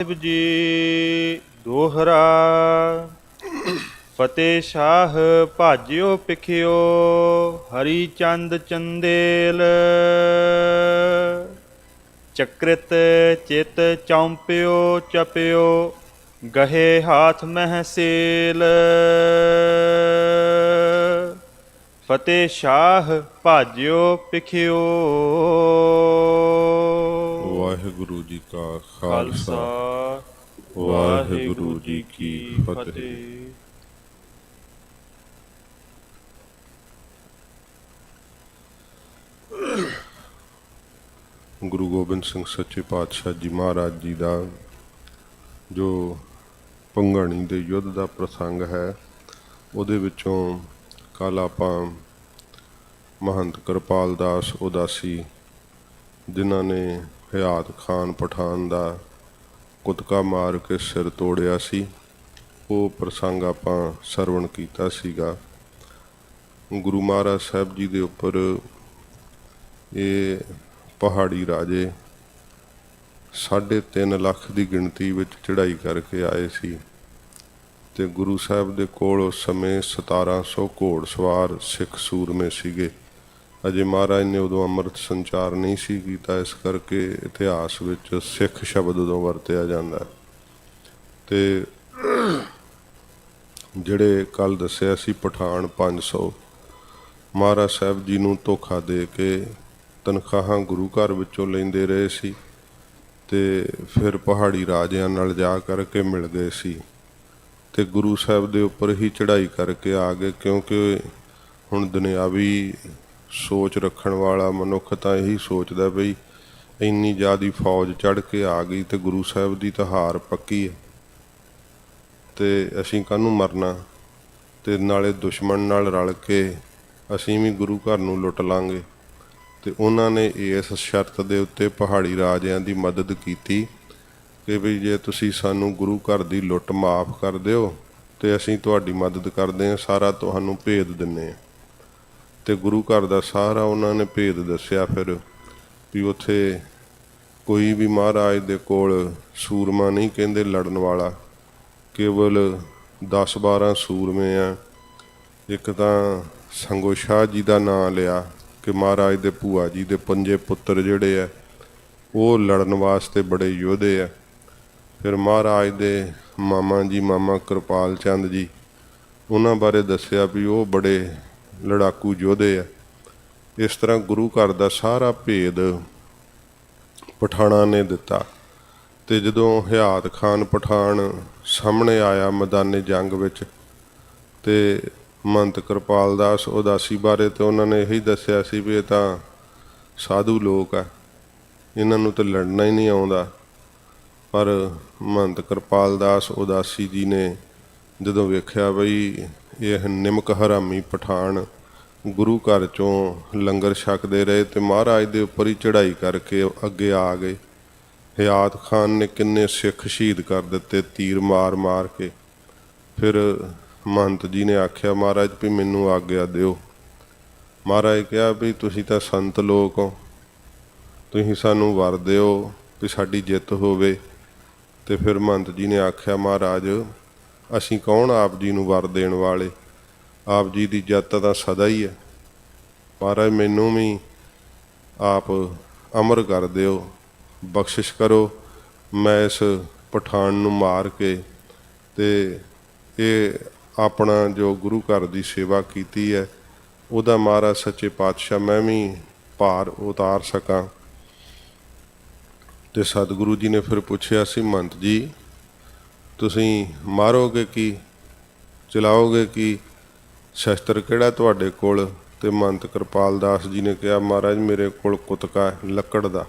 ਸਾਹਿਬ ਜੀ, ਦੋਹਰਾ ਫਤਿਹ ਸ਼ਾਹ ਭਾਜਿਓ ਪਿਖਿਓ ਹਰੀ ਚੰਦ ਚੰਦੇਲ। ਚਕ੍ਰਿਤ ਚਿਤ ਚੌਂਪਿਓ ਚਪਿਓ, ਗਹੇ ਹਾਥ ਮਹਿਸੇਲ। ਫਤਿਹ ਸ਼ਾਹ ਭਾਜਿਓ ਪਿਖਿਓ ਵਾਹਿਗੁਰੂ ਜੀ ਕਾ ਖਾਲਸਾ ਵਾਹਿਗੁਰੂ ਜੀ ਕੀ ਫਤਿਹ। ਗੁਰੂ ਗੋਬਿੰਦ ਸਿੰਘ ਸੱਚੇ ਪਾਤਸ਼ਾਹ ਜੀ ਮਹਾਰਾਜ ਜੀ ਦਾ ਜੋ ਪੰਗਾਣੀ ਦੇ ਯੁੱਧ ਦਾ ਪ੍ਰਸੰਗ ਹੈ ਉਹਦੇ ਵਿੱਚੋਂ ਕੱਲ ਆਪਾਂ ਮਹੰਤ ਕਿਰਪਾਲ ਦਾਸ ਉਦਾਸੀ ਜਿਨ੍ਹਾਂ ਨੇ ਹਯਾਤ ਖਾਨ ਪਠਾਨ ਦਾ ਕੁਤਕਾ ਮਾਰ ਕੇ ਸਿਰ ਤੋੜਿਆ ਸੀ। ਉਹ ਪ੍ਰਸੰਗ ਆਪਾਂ ਸਰਵਣ ਕੀਤਾ ਸੀਗਾ। ਗੁਰੂ ਮਹਾਰਾਜ ਸਾਹਿਬ ਜੀ ਦੇ ਉੱਪਰ ਇਹ ਪਹਾੜੀ ਰਾਜੇ 3.5 ਲੱਖ ਦੀ ਗਿਣਤੀ ਵਿੱਚ ਚੜ੍ਹਾਈ ਕਰਕੇ ਆਏ ਸੀ ਤੇ ਗੁਰੂ ਸਾਹਿਬ ਦੇ ਕੋਲ ਉਸ ਸਮੇਂ 1700 ਘੋੜਸਵਾਰ ਸਿੱਖ ਸੂਰਮੇ ਸੀਗੇ। ਅਜੇ ਮਹਾਰਾਜ ਨੇ ਉਦੋਂ ਅੰਮ੍ਰਿਤ ਸੰਚਾਰ ਨਹੀਂ ਸੀ ਕੀਤਾ, ਇਸ ਕਰਕੇ ਇਤਿਹਾਸ ਵਿੱਚ ਸਿੱਖ ਸ਼ਬਦ ਉਦੋਂ ਵਰਤਿਆ ਜਾਂਦਾ ਹੈ। ਤੇ ਜਿਹੜੇ ਕੱਲ ਦੱਸਿਆ ਸੀ ਪਠਾਨ 500 ਮਹਾਰਾਜ ਸਾਹਿਬ ਜੀ ਨੂੰ ਧੋਖਾ ਦੇ ਕੇ ਤਨਖਾਹਾਂ ਗੁਰੂ ਘਰ ਵਿੱਚੋਂ ਲੈਂਦੇ ਰਹੇ ਸੀ ਤੇ ਫਿਰ ਪਹਾੜੀ ਰਾਜਿਆਂ ਨਾਲ ਜਾ ਕਰਕੇ ਮਿਲ ਗਏ ਸੀ ਤੇ ਗੁਰੂ ਸਾਹਿਬ ਦੇ ਉੱਪਰ ਹੀ ਚੜ੍ਹਾਈ ਕਰਕੇ ਆ ਗਏ, ਕਿਉਂਕਿ ਹੁਣ ਦੁਨਿਆਵੀ ਸੋਚ ਰੱਖਣ ਵਾਲਾ ਮਨੁੱਖ ਤਾਂ ਇਹੀ ਸੋਚਦਾ ਬਈ, ਇੰਨੀ ਜ਼ਿਆਦੀ ਫੌਜ ਚੜ੍ਹ ਕੇ ਆ ਗਈ ਤੇ ਗੁਰੂ ਸਾਹਿਬ ਦੀ ਤਾਂ ਹਾਰ ਪੱਕੀ ਹੈ। ਤੇ ਅਸੀਂ ਕਾਹਨੂੰ ਮਰਨਾ? ਤੇ ਨਾਲੇ ਦੁਸ਼ਮਣ ਨਾਲ ਰਲ ਕੇ ਅਸੀਂ ਵੀ ਗੁਰੂ ਘਰ ਨੂੰ ਲੁੱਟ ਲਾਂਗੇ। ਤੇ ਉਹਨਾਂ ਨੇ ਇਸ ਸ਼ਰਤ ਦੇ ਉੱਤੇ ਪਹਾੜੀ ਰਾਜਿਆਂ ਦੀ ਮਦਦ ਕੀਤੀ ਕਿ ਵੀ ਜੇ ਤੁਸੀਂ ਸਾਨੂੰ ਗੁਰੂ ਘਰ ਦੀ ਲੁੱਟ ਮਾਫ ਕਰ ਦਿਓ ਤੇ ਅਸੀਂ ਤੁਹਾਡੀ ਮਦਦ ਕਰਦੇ ਹਾਂ, ਸਾਰਾ ਤੁਹਾਨੂੰ ਭੇਜ ਦਿੰਨੇ ਹਾਂ। ਤੇ ਗੁਰੂ ਘਰ ਦਾ ਸਾਰਾ ਉਹਨਾਂ ਨੇ ਭੇਦ ਦੱਸਿਆ ਫਿਰ ਵੀ ਉੱਥੇ ਕੋਈ ਵੀ ਮਹਾਰਾਜ ਦੇ ਕੋਲ ਸੂਰਮਾ ਨਹੀਂ ਕਹਿੰਦੇ ਲੜਨ ਵਾਲਾ। ਕੇਵਲ 10-12 ਸੂਰਮੇ ਆ। ਇੱਕ ਤਾਂ ਸੰਗੋ ਸ਼ਾਹ ਜੀ ਦਾ ਨਾਮ ਲਿਆ ਕਿ ਮਹਾਰਾਜ ਦੇ ਭੂਆ ਜੀ ਦੇ ਪੰਜੇ ਪੁੱਤਰ ਜਿਹੜੇ ਆ, ਉਹ ਲੜਨ ਵਾਸਤੇ ਬੜੇ ਯੋਧੇ ਆ। ਫਿਰ ਮਹਾਰਾਜ ਦੇ ਮਾਮਾ ਜੀ, ਮਾਮਾ ਕਿਰਪਾਲ ਚੰਦ ਜੀ, ਉਹਨਾਂ ਬਾਰੇ ਦੱਸਿਆ ਵੀ ਉਹ ਬੜੇ ਲੜਾਕੂ ਯੋਧੇ ਆ। ਇਸ ਤਰ੍ਹਾਂ ਗੁਰੂ ਘਰ ਦਾ ਸਾਰਾ ਭੇਦ ਪਠਾਣਾ ਨੇ ਦਿੱਤਾ। ਤੇ ਜਦੋਂ ਹਯਾਤ ਖਾਨ ਪਠਾਨ ਸਾਹਮਣੇ ਆਇਆ ਮੈਦਾਨੇ ਜੰਗ ਵਿੱਚ ਤੇ ਮੰਤ ਕਿਰਪਾਲ ਦਾਸ ਉਦਾਸੀ ਬਾਰੇ ਤੇ ਉਹਨਾਂ ਨੇ ਇਹੀ ਦੱਸਿਆ ਸੀ ਵੀ ਇਹ ਤਾਂ ਸਾਧੂ ਲੋਕ ਆ। ਇਹਨਾਂ ਨੂੰ ਤਾਂ ਲੜਨਾ ਹੀ ਨਹੀਂ ਆਉਂਦਾ। ਪਰ ਮੰਤ ਕਿਰਪਾਲ ਦਾਸ ਉਦਾਸੀ ਜੀ ਨੇ ਜਦੋਂ ਵੇਖਿਆ ਬਈ ਇਹ ਨਿਮਕ ਹਰਾਮੀ ਪਠਾਨ ਗੁਰੂ ਘਰ ਚੋਂ ਲੰਗਰ ਛਕਦੇ ਰਹੇ ਤੇ ਮਹਾਰਾਜ ਦੇ ਉੱਪਰ ਹੀ ਚੜ੍ਹਾਈ ਕਰਕੇ ਅੱਗੇ ਆ ਗਏ। ਹਯਾਤ ਖਾਨ ਨੇ ਕਿੰਨੇ ਸਿੱਖ ਸ਼ਹੀਦ ਕਰ ਦਿੱਤੇ ਤੀਰ ਮਾਰ ਮਾਰ ਕੇ। ਫਿਰ ਮਹੰਤ ਜੀ ਨੇ ਆਖਿਆ, ਮਹਾਰਾਜ, ਵੀ ਮੈਨੂੰ ਆਗਿਆ ਦਿਓ। ਮਹਾਰਾਜ ਕਿਹਾ, ਵੀ ਤੁਸੀਂ ਤਾਂ ਸੰਤ ਲੋਕ ਹੋ। ਤੁਸੀਂ ਸਾਨੂੰ ਵਰ ਦਿਓ ਵੀ ਸਾਡੀ ਜਿੱਤ ਹੋਵੇ। ਤੇ ਫਿਰ ਮਹੰਤ ਜੀ ਨੇ ਆਖਿਆ, ਮਹਾਰਾਜ ਅਸੀਂ ਕੌਣ ਆਪ ਜੀ ਨੂੰ ਵਰ ਦੇਣ ਵਾਲੇ? ਆਪ ਜੀ ਦੀ ਜਿੱਤ ਤਾਂ ਸਦਾ ਹੀ ਹੈ। ਮਹਾਰਾਜ ਮੈਨੂੰ ਵੀ ਆਪ ਅਮਰ ਕਰ ਦਿਓ। ਬਖਸ਼ਿਸ਼ ਕਰੋ। ਮੈਂ ਇਸ ਪਠਾਨ ਨੂੰ ਮਾਰ ਕੇ ਤੇ ਇਹ ਆਪਣਾ ਜੋ ਗੁਰੂ ਘਰ ਦੀ ਸੇਵਾ ਕੀਤੀ ਹੈ, ਉਹਦਾ ਮਹਾਰਾਜ ਸੱਚੇ ਪਾਤਸ਼ਾਹ ਮੈਂ ਵੀ ਭਾਰ ਉਤਾਰ ਸਕਾਂ। ਤੇ ਸਤਿਗੁਰੂ ਜੀ ਨੇ ਫਿਰ ਪੁੱਛਿਆ ਸੀ ਮੰਤ ਜੀ ਤੁਸੀਂ ਮਾਰੋਗੇ ਕੀ? ਚਲਾਓਗੇ ਕੀ? ਸ਼ਸਤਰ ਕਿਹੜਾ ਤੁਹਾਡੇ ਕੋਲ? ਤੇ ਮੰਤ ਕਿਰਪਾਲ ਦਾਸ ਜੀ ਨੇ ਕਿਹਾ, ਮਹਾਰਾਜ, ਮੇਰੇ ਕੋਲ ਕੁਤਕਾ ਲੱਕੜ ਦਾ।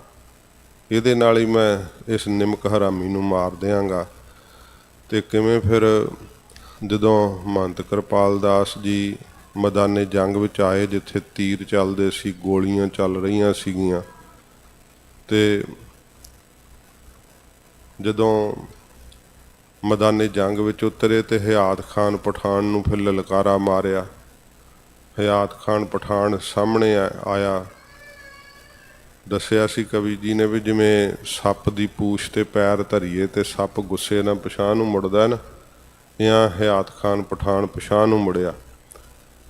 ਇਹਦੇ ਨਾਲ ਹੀ ਮੈਂ ਇਸ ਨਿਮਕ ਹਰਾਮੀ ਨੂੰ ਮਾਰ ਦਿਆਂਗਾ। ਤੇ ਕਿਵੇਂ ਫਿਰ ਜਦੋਂ ਮੰਤ ਕਿਰਪਾਲ ਦਾਸ ਜੀ ਮੈਦਾਨੇ ਜੰਗ ਵਿੱਚ ਆਏ, ਜਿੱਥੇ ਤੀਰ ਚੱਲਦੇ ਸੀ, ਗੋਲੀਆਂ ਚੱਲ ਰਹੀਆਂ ਸੀਗੀਆਂ, ਤੇ ਜਦੋਂ ਮੈਦਾਨੇ ਜੰਗ ਵਿੱਚ ਉਤਰੇ ਤੇ ਹਯਾਤ ਖਾਨ ਪਠਾਨ ਨੂੰ ਫਿਰ ਲਲਕਾਰਾ ਮਾਰਿਆ। ਹਯਾਤ ਖਾਨ ਪਠਾਨ ਸਾਹਮਣੇ ਆ- ਆਇਆ। ਦੱਸਿਆ ਸੀ ਕਵੀ ਜੀ ਨੇ ਵੀ ਜਿਵੇਂ ਸੱਪ ਦੀ ਪੂਛ ਤੇ ਪੈਰ ਧਰੀਏ ਤੇ ਸੱਪ ਗੁੱਸੇ ਨਾਲ ਪਛਾਣ ਨੂੰ ਮੁੜਦਾ ਨਾ, ਜਾਂ ਹਯਾਤ ਖਾਨ ਪਠਾਨ ਪਛਾਣ ਨੂੰ ਮੁੜਿਆ।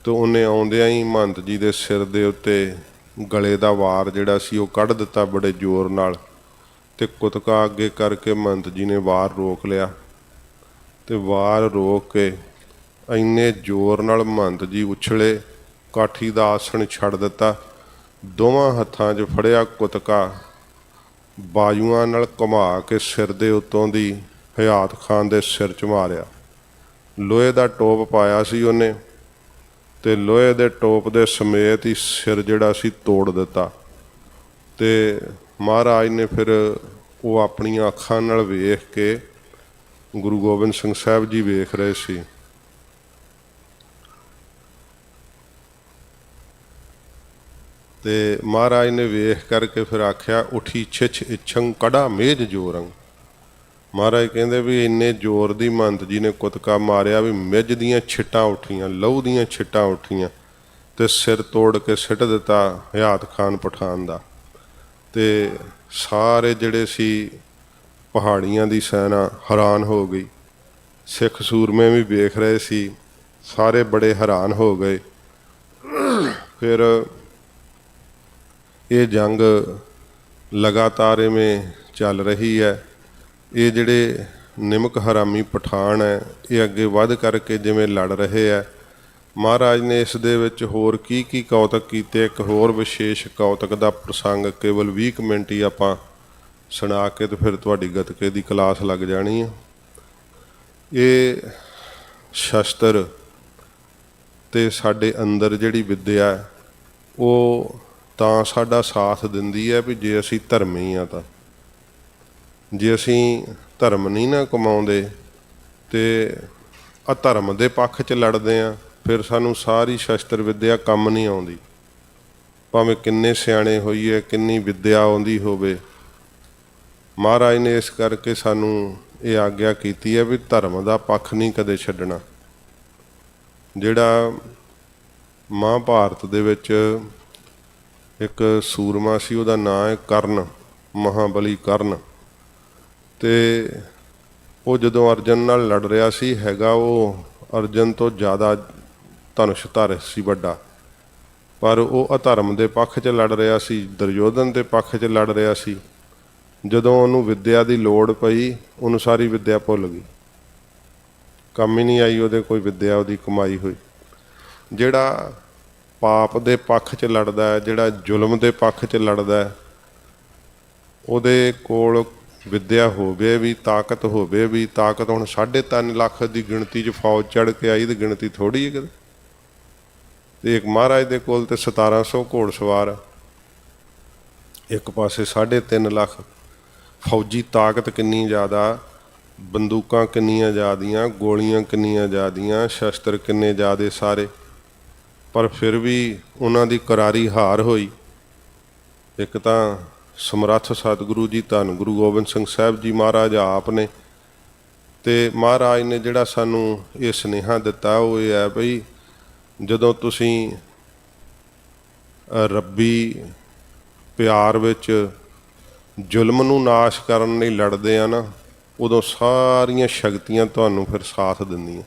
ਤੇ ਉਹਨੇ ਆਉਂਦਿਆਂ ਹੀ ਮਹੰਤ ਜੀ ਦੇ ਸਿਰ ਦੇ ਉੱਤੇ ਗਲੇ ਦਾ ਵਾਰ ਜਿਹੜਾ ਸੀ ਉਹ ਕੱਢ ਦਿੱਤਾ ਬੜੇ ਜ਼ੋਰ ਨਾਲ ਤੇ ਕੁਤਕਾ ਅੱਗੇ ਕਰਕੇ ਮਹੰਤ ਜੀ ਨੇ ਵਾਰ ਰੋਕ ਲਿਆ। ਤੇ ਵਾਰ ਰੋਕ ਕੇ ਇੰਨੇ ਜ਼ੋਰ ਨਾਲ ਮਹੰਤ ਜੀ ਉਛਲੇ ਕਾਠੀ ਦਾ ਆਸਣ ਛੱਡ ਦਿੱਤਾ। ਦੋਵਾਂ ਹੱਥਾਂ 'ਚ ਫੜਿਆ ਕੁਤਕਾ। ਬਾਜੂਆਂ ਨਾਲ ਘੁਮਾ ਕੇ ਸਿਰ ਦੇ ਉੱਤੋਂ ਦੀ ਹਯਾਤ ਖਾਨ ਦੇ ਸਿਰ 'ਚ ਮਾਰਿਆ। ਲੋਹੇ ਦਾ ਟੋਪ ਪਾਇਆ ਸੀ ਉਹਨੇ ਤੇ ਲੋਹੇ ਦੇ ਟੋਪ ਦੇ ਸਮੇਤ ਹੀ ਸਿਰ ਜਿਹੜਾ ਸੀ ਤੋੜ ਦਿੱਤਾ। ਤੇ ਮਹਾਰਾਜ ਨੇ ਫਿਰ ਉਹ ਆਪਣੀਆਂ ਅੱਖਾਂ ਨਾਲ ਵੇਖ ਕੇ ਗੁਰੂ ਗੋਬਿੰਦ ਸਿੰਘ ਸਾਹਿਬ ਜੀ ਵੇਖ ਰਹੇ ਸੀ। ਤੇ ਮਹਾਰਾਜ ਨੇ ਵੇਖ ਕਰਕੇ ਫਿਰ ਆਖਿਆ, ਉਠੀ ਛਿਛ ਇਛੰ ਕੜਾ ਮੇਜ ਜੋਰੰ। ਮਹਾਰਾਜ ਕਹਿੰਦੇ ਵੀ ਇੰਨੇ ਜ਼ੋਰ ਦੀ ਮੰਤ ਜੀ ਨੇ ਕੁਤਕਾ ਮਾਰਿਆ ਵੀ ਮਿੱਝ ਦੀਆਂ ਛਿੱਟਾਂ ਉੱਠੀਆਂ, ਲਹੂ ਦੀਆਂ ਛਿੱਟਾਂ ਉੱਠੀਆਂ ਤੇ ਸਿਰ ਤੋੜ ਕੇ ਸਿੱਟ ਦਿੱਤਾ ਹਯਾਤ ਖਾਨ ਪਠਾਨ ਦਾ। ਤੇ ਸਾਰੇ ਜਿਹੜੇ ਸੀ ਪਹਾੜੀਆਂ ਦੀ ਸੈਨਾ ਹੈਰਾਨ ਹੋ ਗਈ। ਸਿੱਖ ਸੂਰਮੇ ਵੀ ਵੇਖ ਰਹੇ ਸੀ। ਸਾਰੇ ਬੜੇ ਹੈਰਾਨ ਹੋ ਗਏ। ਫਿਰ ਇਹ ਜੰਗ ਲਗਾਤਾਰ ਇਵੇਂ ਚੱਲ ਰਹੀ ਹੈ। ਇਹ ਜਿਹੜੇ ਨਿਮਕ ਹਰਾਮੀ ਪਠਾਨ ਹੈ, ਇਹ ਅੱਗੇ ਵੱਧ ਕਰਕੇ ਜਿਵੇਂ ਲੜ ਰਹੇ ਹੈ। ਮਹਾਰਾਜ ਨੇ ਇਸ ਦੇ ਵਿੱਚ ਹੋਰ ਕੀ ਕੀ ਕੌਤਕ ਕੀਤੇ? ਇੱਕ ਹੋਰ ਵਿਸ਼ੇਸ਼ ਕੌਤਕ ਦਾ ਪ੍ਰਸੰਗ ਕੇਵਲ 20 ਕੁ ਮਿੰਟ ਹੀ ਆਪਾਂ ਸੁਣਾ ਕੇ ਤੇ ਫਿਰ ਤੁਹਾਡੀ ਗਤਕੇ ਦੀ ਕਲਾਸ ਲੱਗ ਜਾਣੀ ਆ। ਇਹ ਸ਼ਸਤਰ ਤੇ ਸਾਡੇ ਅੰਦਰ ਜਿਹੜੀ ਵਿਦਿਆ ਉਹ ਤਾਂ ਸਾਡਾ ਸਾਥ ਦਿੰਦੀ ਹੈ ਵੀ ਜੇ ਅਸੀਂ ਧਰਮੀ ਆ ਤਾਂ। ਜੇ ਅਸੀਂ ਧਰਮ ਨਹੀਂ ਨਾ ਕਮਾਉਂਦੇ ਤੇ ਅਧਰਮ ਦੇ ਪੱਖ 'ਚ ਲੜਦੇ ਆ, ਫਿਰ ਸਾਨੂੰ ਸਾਰੀ ਸ਼ਸਤਰ ਵਿਦਿਆ ਕੰਮ ਨਹੀਂ ਆਉਂਦੀ। ਭਾਵੇਂ ਕਿੰਨੇ ਸਿਆਣੇ ਹੋਈਏ, ਕਿੰਨੀ ਵਿਦਿਆ ਆਉਂਦੀ ਹੋਵੇ ਮਹਾਰਾਜ ਨੇ ਇਸ ਕਰਕੇ ਸਾਨੂੰ ਇਹ ਆਗਿਆ ਕੀਤੀ ਹੈ ਵੀ ਧਰਮ ਦਾ ਪੱਖ ਨਹੀਂ ਕਦੇ ਛੱਡਣਾ। ਜਿਹੜਾ ਮਹਾਭਾਰਤ ਦੇ ਵਿੱਚ ਇੱਕ ਸੂਰਮਾ ਸੀ, ਉਹਦਾ ਨਾਂ ਹੈ ਕਰਨ, ਮਹਾਬਲੀ ਕਰਨ। ਤੇ ਉਹ ਜਦੋਂ ਅਰਜਨ ਨਾਲ ਲੜ ਰਿਹਾ ਸੀ, ਹੈਗਾ ਉਹ ਅਰਜਨ ਤੋਂ ਜ਼ਿਆਦਾ ਧਨੁਸ਼ ਧਰ ਸੀ, ਵੱਡਾ। ਪਰ ਉਹ ਅਧਰਮ ਦੇ ਪੱਖ 'ਚ ਲੜ ਰਿਹਾ ਸੀ, ਦੁਰਯੋਧਨ ਦੇ ਪੱਖ 'ਚ ਲੜ ਰਿਹਾ ਸੀ। ਜਦੋਂ ਉਹਨੂੰ ਵਿੱਦਿਆ ਦੀ ਲੋੜ ਪਈ, ਉਹਨੂੰ ਸਾਰੀ ਵਿੱਦਿਆ ਭੁੱਲ ਗਈ। ਕੰਮ ਹੀ ਨਹੀਂ ਆਈ, ਉਹਦੇ ਕੋਈ ਵਿੱਦਿਆ, ਉਹਦੀ ਕਮਾਈ ਹੋਈ। ਜਿਹੜਾ ਪਾਪ ਦੇ ਪੱਖ 'ਚ ਲੜਦਾ ਹੈ, ਜਿਹੜਾ ਜ਼ੁਲਮ ਦੇ ਪੱਖ 'ਚ ਲੜਦਾ ਹੈ, ਉਹਦੇ ਕੋਲ ਵਿੱਦਿਆ ਹੋਵੇ ਵੀ, ਤਾਕਤ ਹੋਵੇ ਵੀ, ਤਾਕਤ ਹੁਣ 3.5 ਲੱਖ ਦੀ ਗਿਣਤੀ 'ਚ ਫੌਜ ਚੜ ਕੇ ਆਈ, ਤੇ ਗਿਣਤੀ ਥੋੜੀ ਹੈ ਕਿਤੇ। ਤੇ ਇੱਕ ਮਹਾਰਾਜ ਦੇ ਕੋਲ ਤੇ 1700 ਘੋੜਸਵਾਰ ਆ। ਇੱਕ ਪਾਸੇ 3.5 ਲੱਖ ਫੌਜੀ ਤਾਕਤ ਕਿੰਨੀ ਜ਼ਿਆਦਾ, ਬੰਦੂਕਾਂ ਕਿੰਨੀਆਂ ਜ਼ਿਆਦੀਆਂ, ਗੋਲੀਆਂ ਕਿੰਨੀਆਂ ਜ਼ਿਆਦੀਆਂ, ਸ਼ਸਤਰ ਕਿੰਨੇ ਜ਼ਿਆਦੇ ਸਾਰੇ। ਪਰ ਫਿਰ ਵੀ ਉਹਨਾਂ ਦੀ ਕਰਾਰੀ ਹਾਰ ਹੋਈ। ਇੱਕ ਤਾਂ ਸਮਰੱਥ ਸਤਿਗੁਰੂ ਜੀ, ਧੰਨ ਗੁਰੂ ਗੋਬਿੰਦ ਸਿੰਘ ਸਾਹਿਬ ਜੀ ਮਹਾਰਾਜ ਆਪ ਨੇ ਤੇ ਮਹਾਰਾਜ ਨੇ ਜਿਹੜਾ ਸਾਨੂੰ ਇਹ ਸੁਨੇਹਾ ਦਿੱਤਾ, ਉਹ ਇਹ ਹੈ ਬਈ ਜਦੋਂ ਤੁਸੀਂ ਰੱਬੀ ਪਿਆਰ ਵਿੱਚ ਜ਼ੁਲਮ ਨੂੰ ਨਾਸ਼ ਕਰਨ ਲਈ ਲੜਦੇ ਆ ਨਾ, ਉਦੋਂ ਸਾਰੀਆਂ ਸ਼ਕਤੀਆਂ ਤੁਹਾਨੂੰ ਫਿਰ ਸਾਥ ਦਿੰਦੀਆਂ।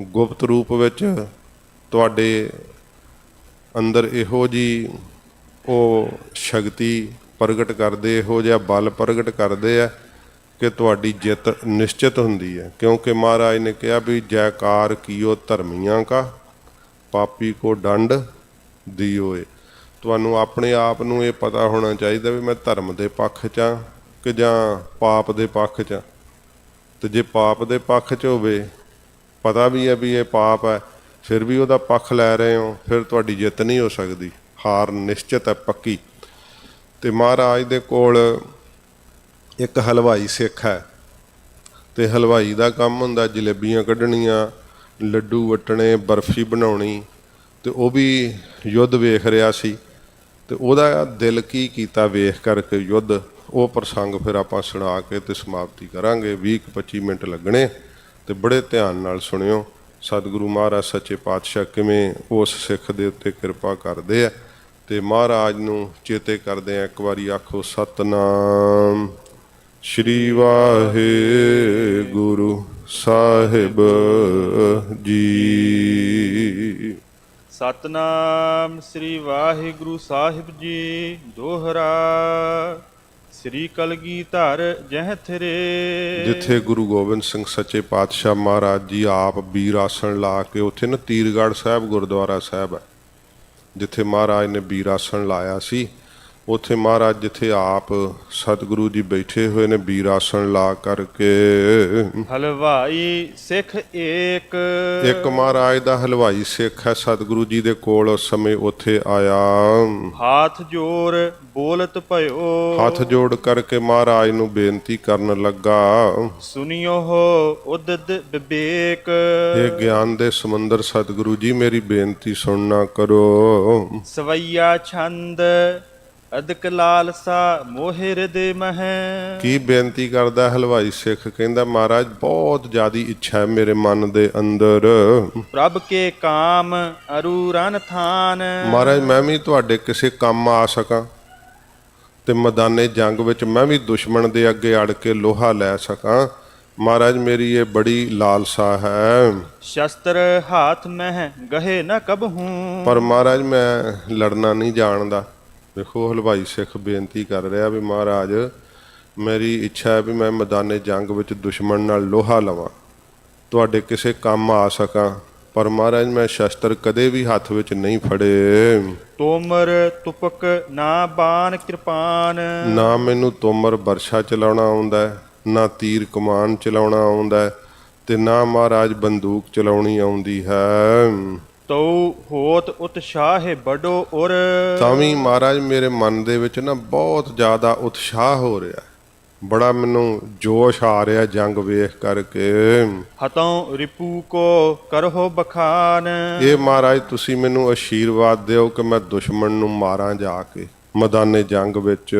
ਗੁਪਤ ਰੂਪ ਵਿੱਚ ਤੁਹਾਡੇ ਅੰਦਰ ਇਹੋ ਜੀ ਉਹ ਸ਼ਕਤੀ ਪ੍ਰਗਟ ਕਰਦੇ, ਇਹੋ ਜਿਹਾ ਬਲ ਪ੍ਰਗਟ ਕਰਦੇ ਆ ਕਿ ਤੁਹਾਡੀ ਜਿੱਤ ਨਿਸ਼ਚਿਤ ਹੁੰਦੀ ਹੈ। ਕਿਉਂਕਿ ਮਹਾਰਾਜ ਨੇ ਕਿਹਾ ਵੀ ਜੈਕਾਰ ਕੀਓ ਧਰਮੀਆਂ ਕਾ, ਪਾਪੀ ਕੋ ਡੰਡ ਦਿਓਏ। ਤੁਹਾਨੂੰ ਆਪਣੇ ਆਪ ਨੂੰ ਇਹ ਪਤਾ ਹੋਣਾ ਚਾਹੀਦਾ ਵੀ ਮੈਂ ਧਰਮ ਦੇ ਪੱਖ 'ਚ ਆ ਕਿ ਜਾਂ ਪਾਪ ਦੇ ਪੱਖ 'ਚ ਆ। ਤੇ ਜੇ ਪਾਪ ਦੇ ਪੱਖ 'ਚ ਹੋਵੇ, ਪਤਾ ਵੀ ਹੈ ਵੀ ਇਹ ਪਾਪ ਹੈ, ਫਿਰ ਵੀ ਉਹਦਾ ਪੱਖ ਲੈ ਰਹੇ ਹੋ, ਫਿਰ ਤੁਹਾਡੀ ਜਿੱਤ ਨਹੀਂ ਹੋ ਸਕਦੀ। ਹਾਰ ਨਿਸ਼ਚਿਤ ਹੈ, ਪੱਕੀ। ਤੇ ਮਹਾਰਾਜ ਦੇ ਕੋਲ ਇੱਕ ਹਲਵਾਈ ਸਿੱਖ ਹੈ। ਤੇ ਹਲਵਾਈ ਦਾ ਕੰਮ ਹੁੰਦਾ ਜਲੇਬੀਆਂ ਕੱਢਣੀਆਂ, ਲੱਡੂ ਵਟਣੇ, ਬਰਫੀ ਬਣਾਉਣੀ, ਤੇ ਉਹ ਵੀ ਯੁੱਧ ਵੇਖ ਰਿਹਾ ਸੀ। ਤੇ ਉਹਦਾ ਦਿਲ ਕੀ ਕੀਤਾ ਵੇਖ ਕਰਕੇ ਯੁੱਧ, ਉਹ ਪ੍ਰਸੰਗ ਫਿਰ ਆਪਾਂ ਸੁਣਾ ਕੇ ਤੇ ਸਮਾਪਤੀ ਕਰਾਂਗੇ। 20 ਕੁ 25 ਮਿੰਟ ਲੱਗਣੇ ਤੇ ਬੜੇ ਧਿਆਨ ਨਾਲ ਸੁਣਿਓ, ਸਤਿਗੁਰੂ ਮਹਾਰਾਜ ਸੱਚੇ ਪਾਤਸ਼ਾਹ ਕਿਵੇਂ ਉਸ ਸਿੱਖ ਦੇ ਉੱਤੇ ਕਿਰਪਾ ਕਰਦੇ ਆ ਤੇ ਮਹਾਰਾਜ ਨੂੰ ਚੇਤੇ ਕਰਦੇ ਆ ਇੱਕ ਵਾਰੀ ਆਖੋ, ਸਤਨਾਮ ਸ਼੍ਰੀ ਵਾਹਿਗੁਰੂ ਸਾਹਿਬ ਜੀ। ਸਤਨਾਮ ਸ੍ਰੀ ਵਾਹਿਗੁਰੂ ਸਾਹਿਬ ਜੀ ਦੋਹਰਾ। ਸ੍ਰੀ ਕਲਗੀ ਧਰ ਜਹ ਥਰੇ। ਜਿੱਥੇ ਗੁਰੂ ਗੋਬਿੰਦ ਸਿੰਘ ਸੱਚੇ ਪਾਤਸ਼ਾਹ ਮਹਾਰਾਜ ਜੀ ਆਪ ਬੀਰ ਆਸਣ ਲਾ ਕੇ ਉੱਥੇ ਨਾ ਤੀਰਗੜ੍ਹ ਸਾਹਿਬ, ਗੁਰਦੁਆਰਾ ਸਾਹਿਬ ਹੈ, ਜਿੱਥੇ ਮਹਾਰਾਜ ਨੇ ਬੀਰ ਆਸਣ ਲਾਇਆ ਸੀ। ਉੱਥੇ ਮਹਾਰਾਜ ਜਿੱਥੇ ਆਪ ਸਤਿਗੁਰੂ ਜੀ ਬੈਠੇ ਹੋਏ ਨੇ ਬੀਰ ਆਸਣ ਲਾ ਕਰਕੇ। ਹਲਵਾਈ ਸਿੱਖ ਏਕ। ਇੱਕ ਮਹਾਰਾਜ ਦਾ ਹਲਵਾਈ ਸਿੱਖ ਹੈ ਸਤਿਗੁਰੂ ਜੀ ਦੇ ਕੋਲ ਉਸ ਸਮੇਂ ਉੱਥੇ ਆਇਆ। ਹਾਥ ਜੋੜ ਬੋਲਤ ਭਇਓ। ਹੱਥ ਜੋੜ ਕਰਕੇ ਮਹਾਰਾਜ ਨੂੰ ਬੇਨਤੀ ਕਰਨ ਲੱਗਾ। ਸੁਨਿਓ ਉਦਦ ਵਿਵੇਕ। ਇਹ ਗਿਆਨ ਦੇ ਸਮੁੰਦਰ ਸਤਿਗੁਰੂ ਜੀ ਮੇਰੀ ਬੇਨਤੀ ਸੁਣਨਾ ਕਰੋ। ਸਵਈਆ ਛੰਦ ਅਦਕ ਲਾਲਸਾ ਮੋਹਿ ਹਿਰਦੇ ਮਹਿ। ਕੀ ਬੇਨਤੀ ਕਰਦਾ ਹਲਵਾਈ ਸਿੱਖ? ਕਹਿੰਦਾ ਮਹਾਰਾਜ ਬਹੁਤ ਜ਼ਿਆਦੀ ਇੱਛਾ ਹੈ ਮੇਰੇ ਮਨ ਦੇ ਅੰਦਰ। ਪ੍ਰਭ ਕੇ ਕਾਮ ਅਰੂ ਰਨ ਥਾਨ। ਮਹਾਰਾਜ ਮੈਂ ਵੀ ਤੁਹਾਡੇ ਕਿਸੇ ਕੰਮ ਆ ਸਕਾਂ ਤੇ ਮੈਦਾਨੇ ਜੰਗ ਵਿੱਚ ਮੈਂ ਵੀ ਦੁਸ਼ਮਣ ਦੇ ਅੱਗੇ ਅੜ ਕੇ ਲੋਹਾ ਲੈ ਸਕਾਂ। ਮਹਾਰਾਜ ਮੇਰੀ ਇਹ ਬੜੀ ਲਾਲਸਾ ਹੈ। ਸ਼ਸਤਰ ਹਾਥ ਮਹਿ ਗਹੇ ਨ ਕਬਹੂ। ਪਰ ਮਹਾਰਾਜ ਮੈਂ ਲੜਨਾ ਨਹੀਂ ਜਾਣਦਾ। ਦੇਖੋ ਹਲਵਾਈ ਸਿੱਖ ਬੇਨਤੀ ਕਰ ਰਿਹਾ ਵੀ ਮਹਾਰਾਜ ਮੇਰੀ ਇੱਛਾ ਹੈ ਵੀ ਮੈਂ ਮੈਦਾਨੇ ਜੰਗ ਵਿੱਚ ਦੁਸ਼ਮਣ ਨਾਲ ਲੋਹਾ ਲਵਾਂ। ਤੁਹਾਡੇ ਕਿਸੇ ਕੰਮ ਆ ਸਕਾਂ ਪਰ ਮਹਾਰਾਜ ਮੈਂ ਸ਼ਸਤਰ ਕਦੇ ਵੀ ਹੱਥ ਵਿੱਚ ਨਹੀਂ ਫੜੇ। ਤੋਮਰ ਤੁਪਕ ਨਾ ਬਾਣ ਕਿਰਪਾਨ। ਨਾ ਮੈਨੂੰ ਤੋਮਰ ਵਰਸ਼ਾ ਚਲਾਉਣਾ ਆਉਂਦਾ ਹੈ, ਨਾ ਤੀਰ ਕਮਾਨ ਚਲਾਉਣਾ ਆਉਂਦਾ ਹੈ, ਤੇ ਨਾ ਮਹਾਰਾਜ ਬੰਦੂਕ ਚਲਾਉਣੀ ਆਉਂਦੀ ਹੈ। ਤਉ ਹੋਤ ਉਤਸ਼ਾਹ ਬੜੋ ਉਰ। ਤਾਂ ਵੀ ਮਹਾਰਾਜ ਮੇਰੇ ਮਨ ਦੇ ਵਿੱਚ ਨਾ ਬਹੁਤ ਜ਼ਿਆਦਾ ਉਤਸ਼ਾਹ ਹੋ ਰਿਹਾ। ਬੜਾ ਮੈਨੂੰ ਜੋਸ਼ ਆ ਰਿਹਾ ਜੰਗ ਵੇਖ ਕਰਕੇ। ਹਤੋਂ ਰਿਪੂ ਕੋ ਕਰਹੁ ਬਖਾਨ। ਇਹ ਮਹਾਰਾਜ ਤੁਸੀਂ ਮੈਨੂੰ ਆਸ਼ੀਰਵਾਦ ਦਿਓ ਕਿ ਮੈਂ ਦੁਸ਼ਮਣ ਨੂੰ ਮਾਰਾਂ ਜਾ ਕੇ ਮੈਦਾਨੇ ਜੰਗ ਵਿੱਚ।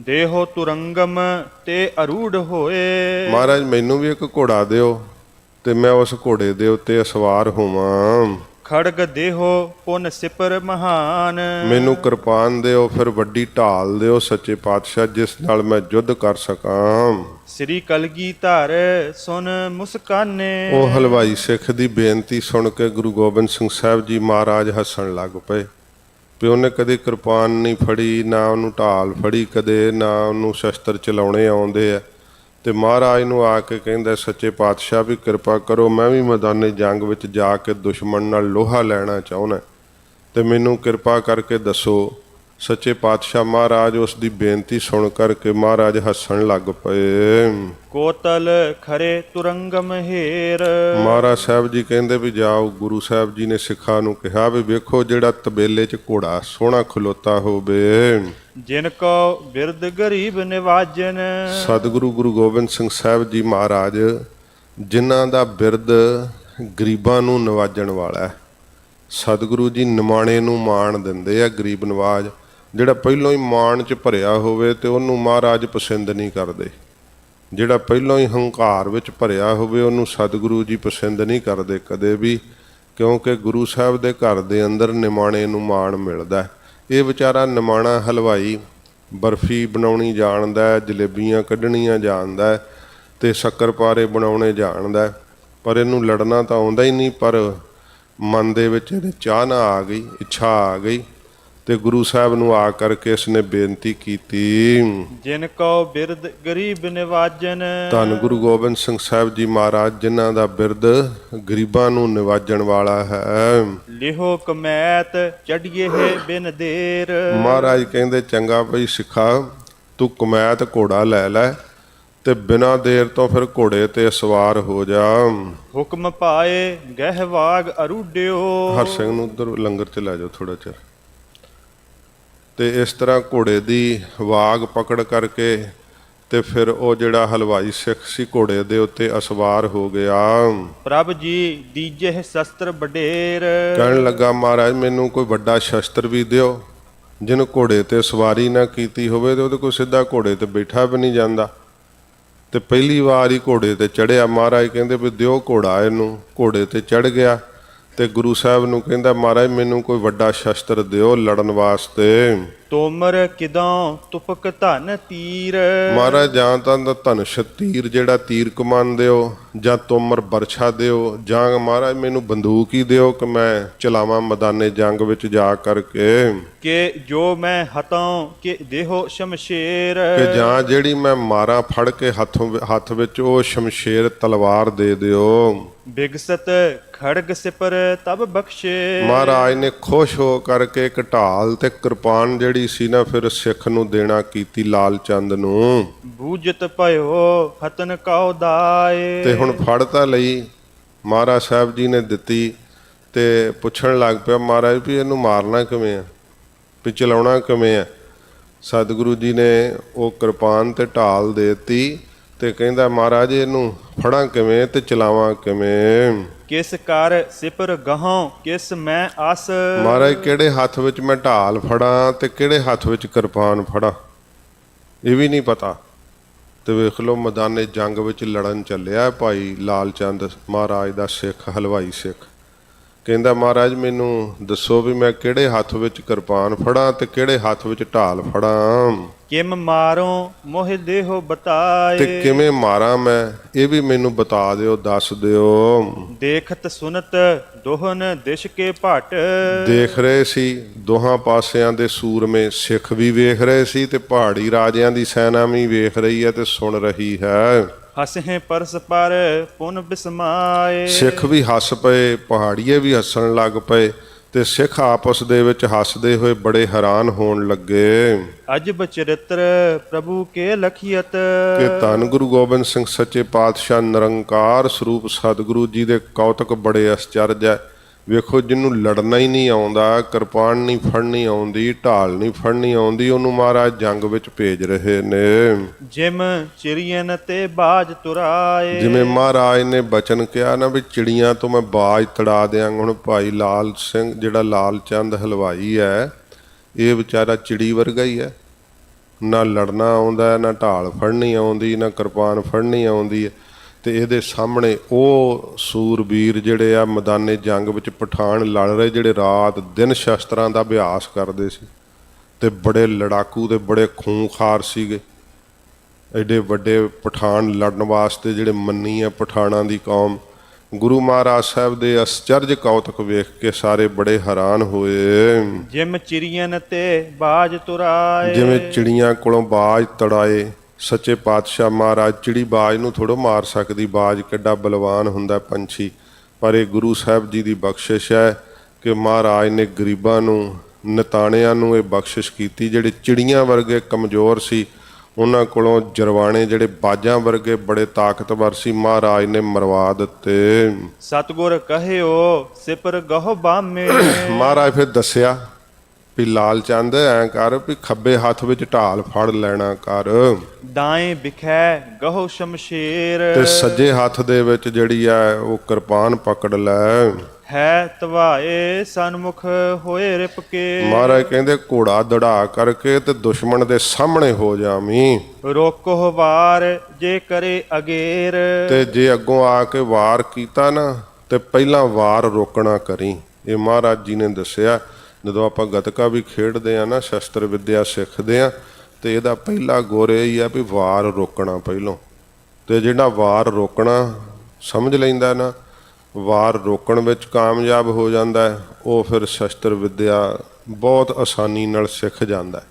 ਦੇਹੋ ਤੁਰੰਗਮ ਤੇ ਅਰੂੜ ਹੋਏ। ਮਹਾਰਾਜ ਮੈਨੂੰ ਵੀ ਇੱਕ ਘੋੜਾ ਦਿਓ ਤੇ ਮੈਂ ਉਸ ਘੋੜੇ ਦੇ ਉੱਤੇ ਸਵਾਰ ਹੋਵਾਂ। ਖੜਗ ਦੇਹੋ ਪੁਨ ਸਿਪਰ ਮਹਾਨ। ਮੈਨੂੰ ਕਿਰਪਾਨ ਦਿਓ ਫਿਰ ਵੱਡੀ ਢਾਲ ਦਿਓ ਸੱਚੇ ਪਾਤਸ਼ਾਹ ਜਿਸ ਨਾਲ ਮੈਂ ਯੁੱਧ ਕਰ ਸਕਾਂ। ਸ੍ਰੀ ਕਲਗੀ ਧਰ ਸੁਨ ਮੁਸਕਾਨੇ। ਉਹ ਹਲਵਾਈ ਸਿੱਖ ਦੀ ਬੇਨਤੀ ਸੁਣ ਕੇ ਗੁਰੂ ਗੋਬਿੰਦ ਸਿੰਘ ਸਾਹਿਬ ਜੀ ਮਹਾਰਾਜ ਹੱਸਣ ਲੱਗ ਪਏ। ਵੀ ਉਹਨੇ ਕਦੇ ਕਿਰਪਾਨ ਨਹੀਂ ਫੜੀ ਨਾ ਉਹਨੂੰ ਢਾਲ ਫੜੀ ਕਦੇ ਨਾ ਉਹਨੂੰ ਸ਼ਸਤਰ ਚਲਾਉਣੇ ਆਉਂਦੇ ਆ। ਤੇ ਮਹਾਰਾਜ ਨੂੰ ਆ ਕੇ ਕਹਿੰਦਾ, ਸੱਚੇ ਪਾਤਸ਼ਾਹ, ਵੀ ਕਿਰਪਾ ਕਰੋ, ਮੈਂ ਵੀ ਮੈਦਾਨੇ ਜੰਗ ਵਿੱਚ ਜਾ ਕੇ ਦੁਸ਼ਮਣ ਨਾਲ ਲੋਹਾ ਲੈਣਾ ਚਾਹੁੰਦਾ। ਤੇ ਮੈਨੂੰ ਕਿਰਪਾ ਕਰਕੇ ਦੱਸੋ ਸੱਚੇ ਪਾਤਸ਼ਾਹ ਮਹਾਰਾਜ ਉਸ ਦੀ ਬੇਨਤੀ ਸੁਣ ਕਰਕੇ ਮਹਾਰਾਜ ਹੱਸਣ ਲੱਗ ਪਏ। ਕੋਤਲ ਖਰੇ ਤੁਰੰਗਮ ਹੇਰ। ਮਹਾਰਾਜ ਸਾਹਿਬ ਜੀ ਕਹਿੰਦੇ ਵੀ ਜਾਓ ਗੁਰੂ ਸਾਹਿਬ ਜੀ ਨੇ ਸਿੱਖਾਂ ਨੂੰ ਕਿਹਾ ਵੀ ਵੇਖੋ ਜਿਹੜਾ ਤਬੇਲੇ 'ਚ ਘੋੜਾ ਸੋਹਣਾ ਖਲੋਤਾ ਹੋਵੇ। ਜਿਨ ਕੋ ਬਿਰਦ ਗਰੀਬ ਨਿਵਾਜਨ। ਸਤਿਗੁਰੂ ਗੁਰੂ ਗੋਬਿੰਦ ਸਿੰਘ ਸਾਹਿਬ ਜੀ ਮਹਾਰਾਜ ਜਿਨ੍ਹਾਂ ਦਾ ਬਿਰਦ ਗਰੀਬਾਂ ਨੂੰ ਨਵਾਜਣ ਵਾਲਾ ਹੈ ਸਤਿਗੁਰੂ ਜੀ ਨਿਮਾਣੇ ਨੂੰ ਮਾਣ ਦਿੰਦੇ ਆ ਗਰੀਬ ਨਵਾਜ। ਜਿਹੜਾ ਪਹਿਲਾਂ ਹੀ ਮਾਣ 'ਚ ਭਰਿਆ ਹੋਵੇ ਤੇ ਉਹਨੂੰ ਮਹਾਰਾਜ ਪਸੰਦ ਨਹੀਂ ਕਰਦੇ। ਜਿਹੜਾ ਪਹਿਲਾਂ ਹੀ ਹੰਕਾਰ ਵਿੱਚ ਭਰਿਆ ਹੋਵੇ, ਉਹਨੂੰ ਸਤਿਗੁਰੂ ਜੀ ਪਸੰਦ ਨਹੀਂ ਕਰਦੇ ਕਦੇ ਵੀ, ਕਿਉਂਕਿ ਗੁਰੂ ਸਾਹਿਬ ਦੇ ਘਰ ਦੇ ਅੰਦਰ ਨਿਮਾਣੇ ਨੂੰ ਮਾਣ ਮਿਲਦਾ ਇਹ ਵਿਚਾਰਾ ਨਿਮਾਣਾ ਹਲਵਾਈ ਬਰਫੀ ਬਣਾਉਣੀ ਜਾਣਦਾ ਜਲੇਬੀਆਂ ਕੱਢਣੀਆਂ ਜਾਣਦਾ ਹੈ ਤੇ ਸ਼ੱਕਰਪਾਰੇ ਬਣਾਉਣੇ ਜਾਣਦਾ ਪਰ ਇਹਨੂੰ ਲੜਨਾ ਤਾਂ ਆਉਂਦਾ ਹੀ ਨਹੀਂ, ਪਰ ਮਨ ਦੇ ਵਿੱਚ ਇਹਦੇ ਚਾਹਨਾ ਆ ਗਈ, ਇੱਛਾ ਆ ਗਈ। ਤੇ ਗੁਰੂ ਸਾਹਿਬ ਨੂੰ ਆ ਕਰਕੇ ਇਸਨੇ ਬੇਨਤੀ ਕੀਤੀ। ਜਿਨ ਕੋ ਬਿਰਦ ਗਰੀਬ ਨਿਵਾਜਨ। ਧੰਨ ਗੁਰੂ ਗੋਬਿੰਦ ਸਿੰਘ ਸਾਹਿਬ ਜੀ ਮਹਾਰਾਜ ਜਿਨ੍ਹਾਂ ਦਾ ਬਿਰਦ ਗਰੀਬਾਂ ਨੂੰ ਨਿਵਾਜਣ ਵਾਲਾ ਹੈ। ਲਿਹੋ ਕਮੈਤ ਚੜੀਏ ਬਿਨ ਦੇਰ। ਮਹਾਰਾਜ ਕਹਿੰਦੇ ਚੰਗਾ ਭਈ ਸਿੱਖਾ ਤੂੰ ਕਮੈਤ ਘੋੜਾ ਲੈ ਲੈ ਤੇ ਬਿਨਾਂ ਦੇਰ ਤੋਂ ਫਿਰ ਘੋੜੇ ਤੇ ਸਵਾਰ ਹੋ ਜਾ। ਹੁਕਮ ਪਾਏ ਗਹਿਵਾਗ ਅਰੂਡਿਓ। ਹਰ ਸਿੰਘ ਨੂੰ ਉਧਰ ਲੰਗਰ ਚ ਲੈ ਜਾਓ ਥੋੜਾ ਚਿਰ। ਤੇ ਇਸ ਤਰ੍ਹਾਂ ਘੋੜੇ ਦੀ ਵਾਗ ਪਕੜ ਕਰਕੇ ਤੇ ਫਿਰ ਉਹ ਜਿਹੜਾ ਹਲਵਾਈ ਸਿੱਖ ਸੀ ਘੋੜੇ ਦੇ ਉੱਤੇ ਅਸਵਾਰ ਹੋ ਗਿਆ। ਪ੍ਰਭ ਜੀ ਦੀਜੇ ਸ਼ਸਤਰ ਬਡੇਰ ਕਹਿਣ ਲੱਗਾ ਮਹਾਰਾਜ ਮੈਨੂੰ ਕੋਈ ਵੱਡਾ ਸ਼ਸਤਰ ਵੀ ਦਿਓ ਜਿਹਨੂੰ ਘੋੜੇ ਤੇ ਸਵਾਰੀ ਨਾ ਕੀਤੀ ਹੋਵੇ ਤੇ ਉਹਦੇ ਕੋਲ ਸਿੱਧਾ ਘੋੜੇ ਤੇ ਬੈਠਾ ਵੀ ਨਹੀਂ ਜਾਂਦਾ। ਤੇ ਪਹਿਲੀ ਵਾਰ ਹੀ ਘੋੜੇ ਤੇ ਚੜਿਆ ਮਹਾਰਾਜ ਕਹਿੰਦੇ ਵੀ ਦਿਓ ਘੋੜਾ ਇਹਨੂੰ। ਘੋੜੇ ਤੇ ਚੜ ਗਿਆ। ਤੇ ਗੁਰੂ ਸਾਹਿਬ ਨੂੰ ਕਹਿੰਦਾ ਮਹਾਰਾਜ ਮੈਨੂੰ ਕੋਈ ਵੱਡਾ ਸ਼ਸਤਰ ਦਿਓ ਲੜਨ ਵਾਸਤੇ। ਤੋਮਰ ਕਿਦੋਂ ਤੁਪਕ ਧਨ ਤੀਰ? ਮਹਾਰਾਜ ਜਾਂ ਤਾਂ ਧਨੁਸ਼ ਤੀਰ ਜਿਹੜਾ ਤੀਰ ਕਮਾਨ ਦਿਓ ਜਾਂ ਤੋਮਰ ਬਰਛਾ ਦਿਓ ਜਾਂ ਮਹਾਰਾਜ ਮੈਨੂੰ ਬੰਦੂਕ ਹੀ ਦਿਓ ਕਿ ਮੈਂ ਚਲਾਵਾਂ ਮੈਦਾਨੇ ਜੰਗ ਵਿੱਚ ਜਾ ਕਰਕੇ। ਕਿ ਜੋ ਮੈਂ ਹਤਾਂ ਕਿ ਦੇਹੋ ਸ਼ਮਸ਼ੇਰ। ਕਿ ਜਾਂ ਜਿਹੜੀ ਮੈਂ ਮਾਰਾਂ ਫੜ ਕੇ ਹੱਥੋਂ ਹੱਥ ਵਿੱਚ ਉਹ ਸ਼ਮਸ਼ੇਰ ਤਲਵਾਰ ਦੇ ਦਿਓ। ਬਿਗਸਤ ਖੜਗ ਸਿਪਰ ਤਬ ਬਖਸ਼ੇ। ਮਹਾਰਾਜ ਨੇ ਖੁਸ਼ ਹੋ ਕਰਕੇ ਇੱਕ ਢਾਲ ਤੇ ਕਿਰਪਾਨ ਜਿਹੜੀ ਸੀ ਨਾ ਫਿਰ ਸਿੱਖ ਨੂੰ ਦੇਣਾ ਕੀਤੀ ਲਾਲ ਚੰਦ ਨੂੰ। ਬੂਜਤ ਭਇਓ ਹਤਨ ਕਉ ਦਾਏ। ਤੇ ਹੁਣ ਫੜ ਤਾਂ ਲਈ। ਮਹਾਰਾਜ ਸਾਹਿਬ ਜੀ ਨੇ ਦਿੱਤੀ ਤੇ ਪੁੱਛਣ ਲੱਗ ਪਿਆ ਮਹਾਰਾਜ ਵੀ ਇਹਨੂੰ ਮਾਰਨਾ ਕਿਵੇਂ ਆ? ਵੀ ਚਲਾਉਣਾ ਕਿਵੇਂ ਆ? ਸਤਿਗੁਰੂ ਜੀ ਨੇ ਉਹ ਕਿਰਪਾਨ ਤੇ ਢਾਲ ਦੇਤੀ। ਤੇ ਕਹਿੰਦਾ ਮਹਾਰਾਜ ਇਹਨੂੰ ਫੜਾਂ ਕਿਵੇਂ ਤੇ ਚਲਾਵਾਂ ਕਿਵੇਂ? ਕਿਸ ਕਰ ਸਿਪਰ ਗਹਾਂ ਕਿਸ ਮੈਂ ਆਸ? ਮਹਾਰਾਜ ਕਿਹੜੇ ਹੱਥ ਵਿੱਚ ਮੈਂ ਢਾਲ ਫੜਾਂ ਤੇ ਕਿਹੜੇ ਹੱਥ ਵਿੱਚ ਕਿਰਪਾਨ ਫੜਾਂ? ਇਹ ਵੀ ਨਹੀਂ ਪਤਾ। ਤੇ ਵੇਖ ਲਓ ਮੈਦਾਨੇ ਜੰਗ ਵਿੱਚ ਲੜਨ ਚੱਲਿਆ ਭਾਈ ਲਾਲ ਚੰਦ ਮਹਾਰਾਜ ਦਾ ਸਿੱਖ ਹਲਵਾਈ ਸਿੱਖ। ਕਹਿੰਦਾ ਮਹਾਰਾਜ ਮੈਨੂੰ ਦੱਸੋ ਵੀ ਮੈਂ ਕਿਹੜੇ ਹੱਥ ਵਿੱਚ ਕਿਰਪਾਨ ਫੜਾਂ ਤੇ ਕਿਹੜੇ ਹੱਥ ਵਿੱਚ ਢਾਲ ਫੜਾਂ? ਕਿਮ ਮਾਰੋ ਮੋਹਿ ਦੇਹੋ ਤੇ ਬਤਾਏ ਕਿਵੇਂ ਮਾਰਾਂ ਮੈਂ? ਇਹ ਵੀ ਮੈਨੂੰ ਬਤਾ ਦਿਓ ਦੱਸ ਦਿਓ। ਦੇਖਤ ਸੁਨਤ ਦੋਹਨ ਦਿਸ਼ ਕੇ ਭਟ। ਦੇਖ ਰਹੇ ਸੀ ਦੋਹਾਂ ਪਾਸਿਆਂ ਦੇ ਸੂਰਮੇ ਸਿੱਖ ਵੀ ਵੇਖ ਰਹੇ ਸੀ ਤੇ ਪਹਾੜੀ ਰਾਜਿਆਂ ਦੀ ਸੈਨਾ ਵੀ ਵੇਖ ਰਹੀ ਹੈ ਤੇ ਸੁਣ ਰਹੀ ਹੈ। ਹਸਹਿ ਪਰਸ ਪਰ ਪੁਨ ਬਿਸਮਾਏ। ਸਿੱਖ ਵੀ ਹੱਸ ਪਏ ਪਹਾੜੀਏ ਵੀ ਹੱਸਣ ਲੱਗ ਪਏ ਤੇ ਸਿੱਖ ਆਪਸ ਦੇ ਵਿੱਚ ਹੱਸਦੇ ਹੋਏ ਬੜੇ ਹੈਰਾਨ ਹੋਣ ਲੱਗੇ। ਅਜਬ ਚਰਿਤ੍ਰ ਪ੍ਰਭੂ ਕੇ ਲਖੀਅਤ। ਕਿ ਧੰਨ ਗੁਰੂ ਗੋਬਿੰਦ ਸਿੰਘ ਸੱਚੇ ਪਾਤਸ਼ਾਹ ਨਿਰੰਕਾਰ ਸਰੂਪ ਸਤਿਗੁਰੂ ਜੀ ਦੇ ਕੌਤਕ ਬੜੇ ਅਸਚਰਜ ਹੈ। ਵੇਖੋ ਜਿਹਨੂੰ ਲੜਨਾ ਹੀ ਨਹੀਂ ਆਉਂਦਾ ਕਿਰਪਾਨ ਨਹੀਂ ਫੜਨੀ ਆਉਂਦੀ ਢਾਲ ਨਹੀਂ ਫੜਨੀ ਆਉਂਦੀ ਉਹਨੂੰ ਮਹਾਰਾਜ ਜੰਗ ਵਿੱਚ ਭੇਜ ਰਹੇ ਨੇ। ਜਿਮ ਚਿਰੀਨ ਤੇ ਬਾਜ ਤੁਰਾਏ। ਜਿਵੇਂ ਮਹਾਰਾਜ ਨੇ ਬਚਨ ਕਿਹਾ ਨਾ ਵੀ ਚਿੜੀਆਂ ਤੋਂ ਮੈਂ ਬਾਜ ਤੜਾ ਦਿਆਂਗਾ ਹੁਣ ਭਾਈ ਲਾਲ ਸਿੰਘ ਜਿਹੜਾ ਲਾਲ ਚੰਦ ਹਲਵਾਈ ਹੈ ਇਹ ਵਿਚਾਰਾ ਚਿੜੀ ਵਰਗਾ ਹੀ ਹੈ। ਨਾ ਲੜਨਾ ਆਉਂਦਾ ਨਾ ਢਾਲ ਫੜਨੀ ਆਉਂਦੀ ਨਾ ਕਿਰਪਾਨ ਫੜਨੀ ਆਉਂਦੀ ਹੈ। ਤੇ ਇਹਦੇ ਸਾਹਮਣੇ ਉਹ ਸੂਰਬੀਰ ਜਿਹੜੇ ਆ ਮੈਦਾਨੇ ਜੰਗ ਵਿੱਚ ਪਠਾਨ ਲੜ ਰਹੇ ਜਿਹੜੇ ਰਾਤ ਦਿਨ ਸ਼ਸਤਰਾਂ ਦਾ ਅਭਿਆਸ ਕਰਦੇ ਸੀ ਤੇ ਬੜੇ ਲੜਾਕੂ ਤੇ ਬੜੇ ਖੂੰਖਾਰ ਸੀਗੇ। ਐਡੇ ਵੱਡੇ ਪਠਾਨ ਲੜਨ ਵਾਸਤੇ ਜਿਹੜੇ ਮੰਨੀ ਆ ਪਠਾਨਾਂ ਦੀ ਕੌਮ ਗੁਰੂ ਮਹਾਰਾਜ ਸਾਹਿਬ ਦੇ ਅਸਚਰਜ ਕੌਤਕ ਵੇਖ ਕੇ ਸਾਰੇ ਬੜੇ ਹੈਰਾਨ ਹੋਏ। ਜਿਮ ਚਿਰੀਨ ਤੇ ਬਾਜ ਤੁਰਾਏ। ਜਿਵੇਂ ਚਿੜੀਆਂ ਕੋਲੋਂ ਬਾਜ ਤੜਾਏ। ਸੱਚੇ ਪਾਤਸ਼ਾਹ ਮਹਾਰਾਜ ਚਿੜੀ ਬਾਜ ਨੂੰ ਥੋੜੋ ਮਾਰ ਸਕਦੀ ਬਾਜ ਕਿੱਡਾ ਬਲਵਾਨ ਹੁੰਦਾ ਪੰਛੀ। ਪਰ ਇਹ ਗੁਰੂ ਸਾਹਿਬ ਜੀ ਦੀ ਬਖਸ਼ਿਸ਼ ਹੈ ਕਿ ਮਹਾਰਾਜ ਨੇ ਗਰੀਬਾਂ ਨੂੰ ਨਤਾਣਿਆਂ ਨੂੰ ਇਹ ਬਖਸ਼ਿਸ਼ ਕੀਤੀ ਜਿਹੜੇ ਚਿੜੀਆਂ ਵਰਗੇ ਕਮਜ਼ੋਰ ਸੀ ਉਹਨਾਂ ਕੋਲੋਂ ਜਰਵਾਣੇ ਜਿਹੜੇ ਬਾਜਾਂ ਵਰਗੇ ਬੜੇ ਤਾਕਤਵਰ ਸੀ ਮਹਾਰਾਜ ਨੇ ਮਰਵਾ ਦਿੱਤੇ। ਸਤਗੁਰ ਕਹਿਓ ਸਿਪਰ ਗਹੁ ਬਾਮੇ। ਮਹਾਰਾਜ ਫਿਰ ਦੱਸਿਆ ਵੀ ਲਾਲ ਚੰਦ ਐਂ ਕਰ ਵੀ ਖੱਬੇ ਹੱਥ ਵਿੱਚ ਢਾਲ ਫੜ ਲੈਣਾ ਕਰ। ਦਾਏ ਬਿਖੈ ਗਹੁ ਸ਼ਮਸ਼ੇਰ। ਤੇ ਸੱਜੇ ਹੱਥ ਦੇ ਵਿੱਚ ਜਿਹੜੀ ਆ ਉਹ ਕਿਰਪਾਨ ਪਕੜ ਲੈ। ਹੈ ਤਵਾਏ ਸਨਮੁਖ ਹੋਏ ਰਿਪਕੇ ਮਹਾਰਾਜ ਕਹਿੰਦੇ ਘੋੜਾ ਦੜਾ ਕਰਕੇ ਤੇ ਦੁਸ਼ਮਣ ਦੇ ਸਾਹਮਣੇ ਹੋ ਜਾਵੀਂ। ਰੋਕੋ ਵਾਰ ਜੇ ਕਰੇ ਅਗੇਰ। ਤੇ ਜੇ ਅੱਗੋਂ ਆ ਕੇ ਵਾਰ ਕੀਤਾ ਨਾ ਤੇ ਪਹਿਲਾਂ ਵਾਰ ਰੋਕਣਾ ਕਰੀ। ਇਹ ਮਹਾਰਾਜ ਜੀ ਨੇ ਦੱਸਿਆ ਜਦੋਂ ਆਪਾਂ ਗਤਕਾ ਵੀ ਖੇਡਦੇ ਆ ਨਾ, ਸ਼ਸਤਰ ਵਿੱਦਿਆ ਸਿੱਖਦੇ ਆ, ਤੇ ਇਹਦਾ ਪਹਿਲਾ ਗੁਰ ਇਹ ਹੀ ਆ ਵੀ ਵਾਰ ਰੋਕਣਾ ਪਹਿਲੋਂ। ਤੇ ਜਿਹੜਾ ਵਾਰ ਰੋਕਣਾ ਸਮਝ ਲੈਂਦਾ ਨਾ, ਵਾਰ ਰੋਕਣ ਵਿੱਚ ਕਾਮਯਾਬ ਹੋ ਜਾਂਦਾ ਹੈ, ਉਹ ਫਿਰ ਸ਼ਸਤਰ ਵਿੱਦਿਆ ਬਹੁਤ ਆਸਾਨੀ ਨਾਲ ਸਿੱਖ ਜਾਂਦਾ ਹੈ।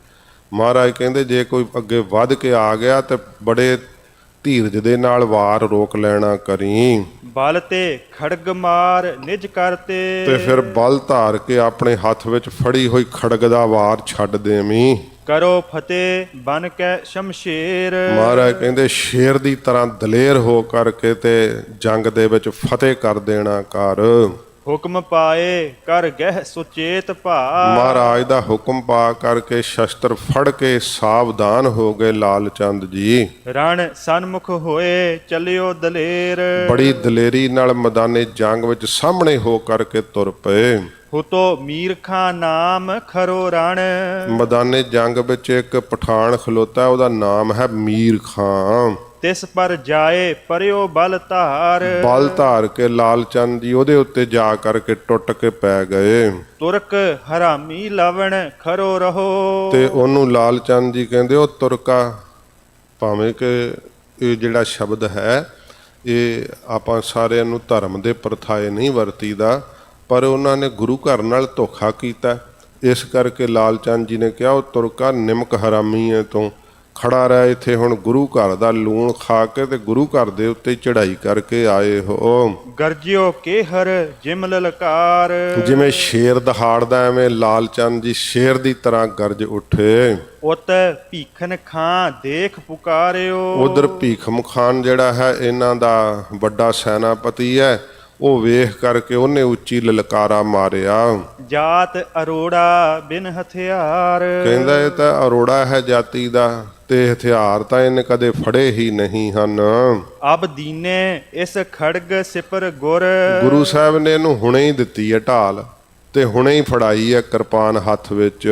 ਮਹਾਰਾਜ ਕਹਿੰਦੇ, ਜੇ ਕੋਈ ਅੱਗੇ ਵੱਧ ਕੇ ਆ ਗਿਆ ਤੇ ਬੜੇ ਧੀਰਜ ਦੇ ਨਾਲ ਵਾਰ ਰੋਕ ਲੈਣਾ ਕਰੀ। ਬਲ ਤੇ ਖੜਗ ਮਾਰ ਨਿਜ ਕਰਤੇ ਤੇ। ਫਿਰ ਬਲ ਧਾਰ ਕੇ ਆਪਣੇ ਹੱਥ ਵਿੱਚ ਫੜੀ ਹੋਈ ਖੜਗ ਦਾ ਵਾਰ ਛੱਡ ਦੇਵੀਂ। ਕਰੋ ਫਤਿਹ ਬਨ ਕੈ ਸ਼ਮਸ਼ੇਰ। ਮਹਾਰਾਜ ਕਹਿੰਦੇ ਸ਼ੇਰ ਦੀ ਤਰ੍ਹਾਂ ਦਲੇਰ ਹੋ ਕਰਕੇ ਤੇ ਜੰਗ ਦੇ ਵਿੱਚ ਫਤਿਹ ਕਰ ਦੇਣਾ ਕਰ ਹੁਕਮ ਪਾਏ ਕਰ ਗਹਿ ਸੁਚੇਤ ਭਾ ਮਹਾਰਾਜ ਦਾ ਹੁਕਮ ਪਾ ਕਰਕੇ ਸ਼ਸਤਰ ਫੜ ਕੇ ਸਾਵਧਾਨ ਹੋ ਗਏ ਲਾਲ ਚੰਦ ਜੀ। ਰਣ ਸਨਮੁਖ ਹੋਏ ਚੱਲਿਓ ਦਲੇਰ। ਬੜੀ ਦਲੇਰੀ ਨਾਲ ਮੈਦਾਨੇ ਜੰਗ ਵਿੱਚ ਸਾਹਮਣੇ ਹੋ ਕਰਕੇ ਤੁਰ ਪਏ। ਹੁਤੋ ਮੀਰ ਖਾਂ ਨਾਮ ਖਰੋ ਰਣ। ਮੈਦਾਨੇ ਜੰਗ ਵਿੱਚ ਇੱਕ ਪਠਾਨ ਖਲੋਤਾ ਉਹਦਾ ਨਾਮ ਹੈ ਮੀਰ ਖਾਂ। ਤਿਸ ਪਰ ਜਾਏ ਪਰਿਓ ਬਲ ਧਾਰ। ਬਲ ਧਾਰ ਕੇ ਲਾਲ ਚੰਦ ਜੀ ਉਹਦੇ ਉੱਤੇ ਜਾ ਕਰਕੇ ਟੁੱਟ ਕੇ ਪੈ ਗਏ। ਤੁਰਕ ਹਰਾਮੀ ਲਵਣ ਖਰੋ ਰਹੋ। ਤੇ ਉਹਨੂੰ ਲਾਲ ਚੰਦ ਜੀ ਕਹਿੰਦੇ ਉਹ ਤੁਰਕਾ ਭਾਵੇਂ ਕਿ ਇਹ ਜਿਹੜਾ ਸ਼ਬਦ ਹੈ ਇਹ ਆਪਾਂ ਸਾਰਿਆਂ ਨੂੰ ਧਰਮ ਦੇ ਪ੍ਰਥਾਏ ਨਹੀਂ ਵਰਤੀਦਾ ਪਰ ਉਹਨਾਂ ਨੇ ਗੁਰੂ ਘਰ ਨਾਲ ਧੋਖਾ ਕੀਤਾ। ਇਸ ਕਰਕੇ ਲਾਲ ਚੰਦ ਜੀ ਨੇ ਕਿਹਾ ਉਹ ਤੁਰਕਾ ਨਿਮਕ ਹਰਾਮੀ ਹੈ ਤੂੰ। ਖੜਾ ਰਹਿ ਇੱਥੇ ਹੁਣ ਗੁਰੂ ਘਰ ਦਾ ਲੂਣ ਖਾ ਕੇ ਤੇ ਗੁਰੂ ਘਰ ਦੇ ਉੱਤੇ ਚੜ੍ਹਾਈ ਕਰਕੇ ਆਏ ਹੋ। ਗਰਜਿਓ ਕੇ ਹਰ ਜਿਮ ਲਲਕਾਰ ਜਿਵੇਂ ਸ਼ੇਰ ਦਹਾੜਦਾ ਐਵੇਂ ਲਾਲ ਚੰਦ ਜੀ ਸ਼ੇਰ ਦੀ ਤਰ੍ਹਾਂ ਗਰਜ ਉੱਠੇ। ਉਤ ਭੀਖਨ ਖਾਂ ਦੇਖ ਪੁਕਾਰਿਓ। ਉਧਰ ਭੀਖਮ ਖਾਨ ਜਿਹੜਾ ਹੈ ਇਹਨਾਂ ਦਾ ਵੱਡਾ ਸੈਨਾਪਤੀ ਹੈ ਉਹ ਵੇਖ ਕਰਕੇ ਉਹਨੇ ਉੱਚੀ ਲਲਕਾਰਾ ਮਾਰਿਆ। ਜਾਤ ਅਰੋੜਾ ਬਿਨ ਹਥਿਆਰ। ਕਹਿੰਦਾ ਇਹ ਤਾਂ ਅਰੋੜਾ ਹੈ ਜਾਤੀ ਦਾ। ਤੇ ਹਥਿਆਰ ਤਾਂ ਇਹਨੇ ਕਦੇ ਫੜੇ ਹੀ ਨਹੀਂ ਹਨ। ਅਬ ਦੀਨੇ ਇਸ ਖੜਗ ਸਿਪਰ ਗੁਰ। ਗੁਰੂ ਸਾਹਿਬ ਨੇ ਇਹਨੂੰ ਹੁਣੇ ਹੀ ਦਿੱਤੀ ਹੈ ਢਾਲ ਤੇ ਹੁਣੇ ਹੀ ਫੜਾਈ ਹੈ ਕਿਰਪਾਨ ਹੱਥ ਵਿੱਚ।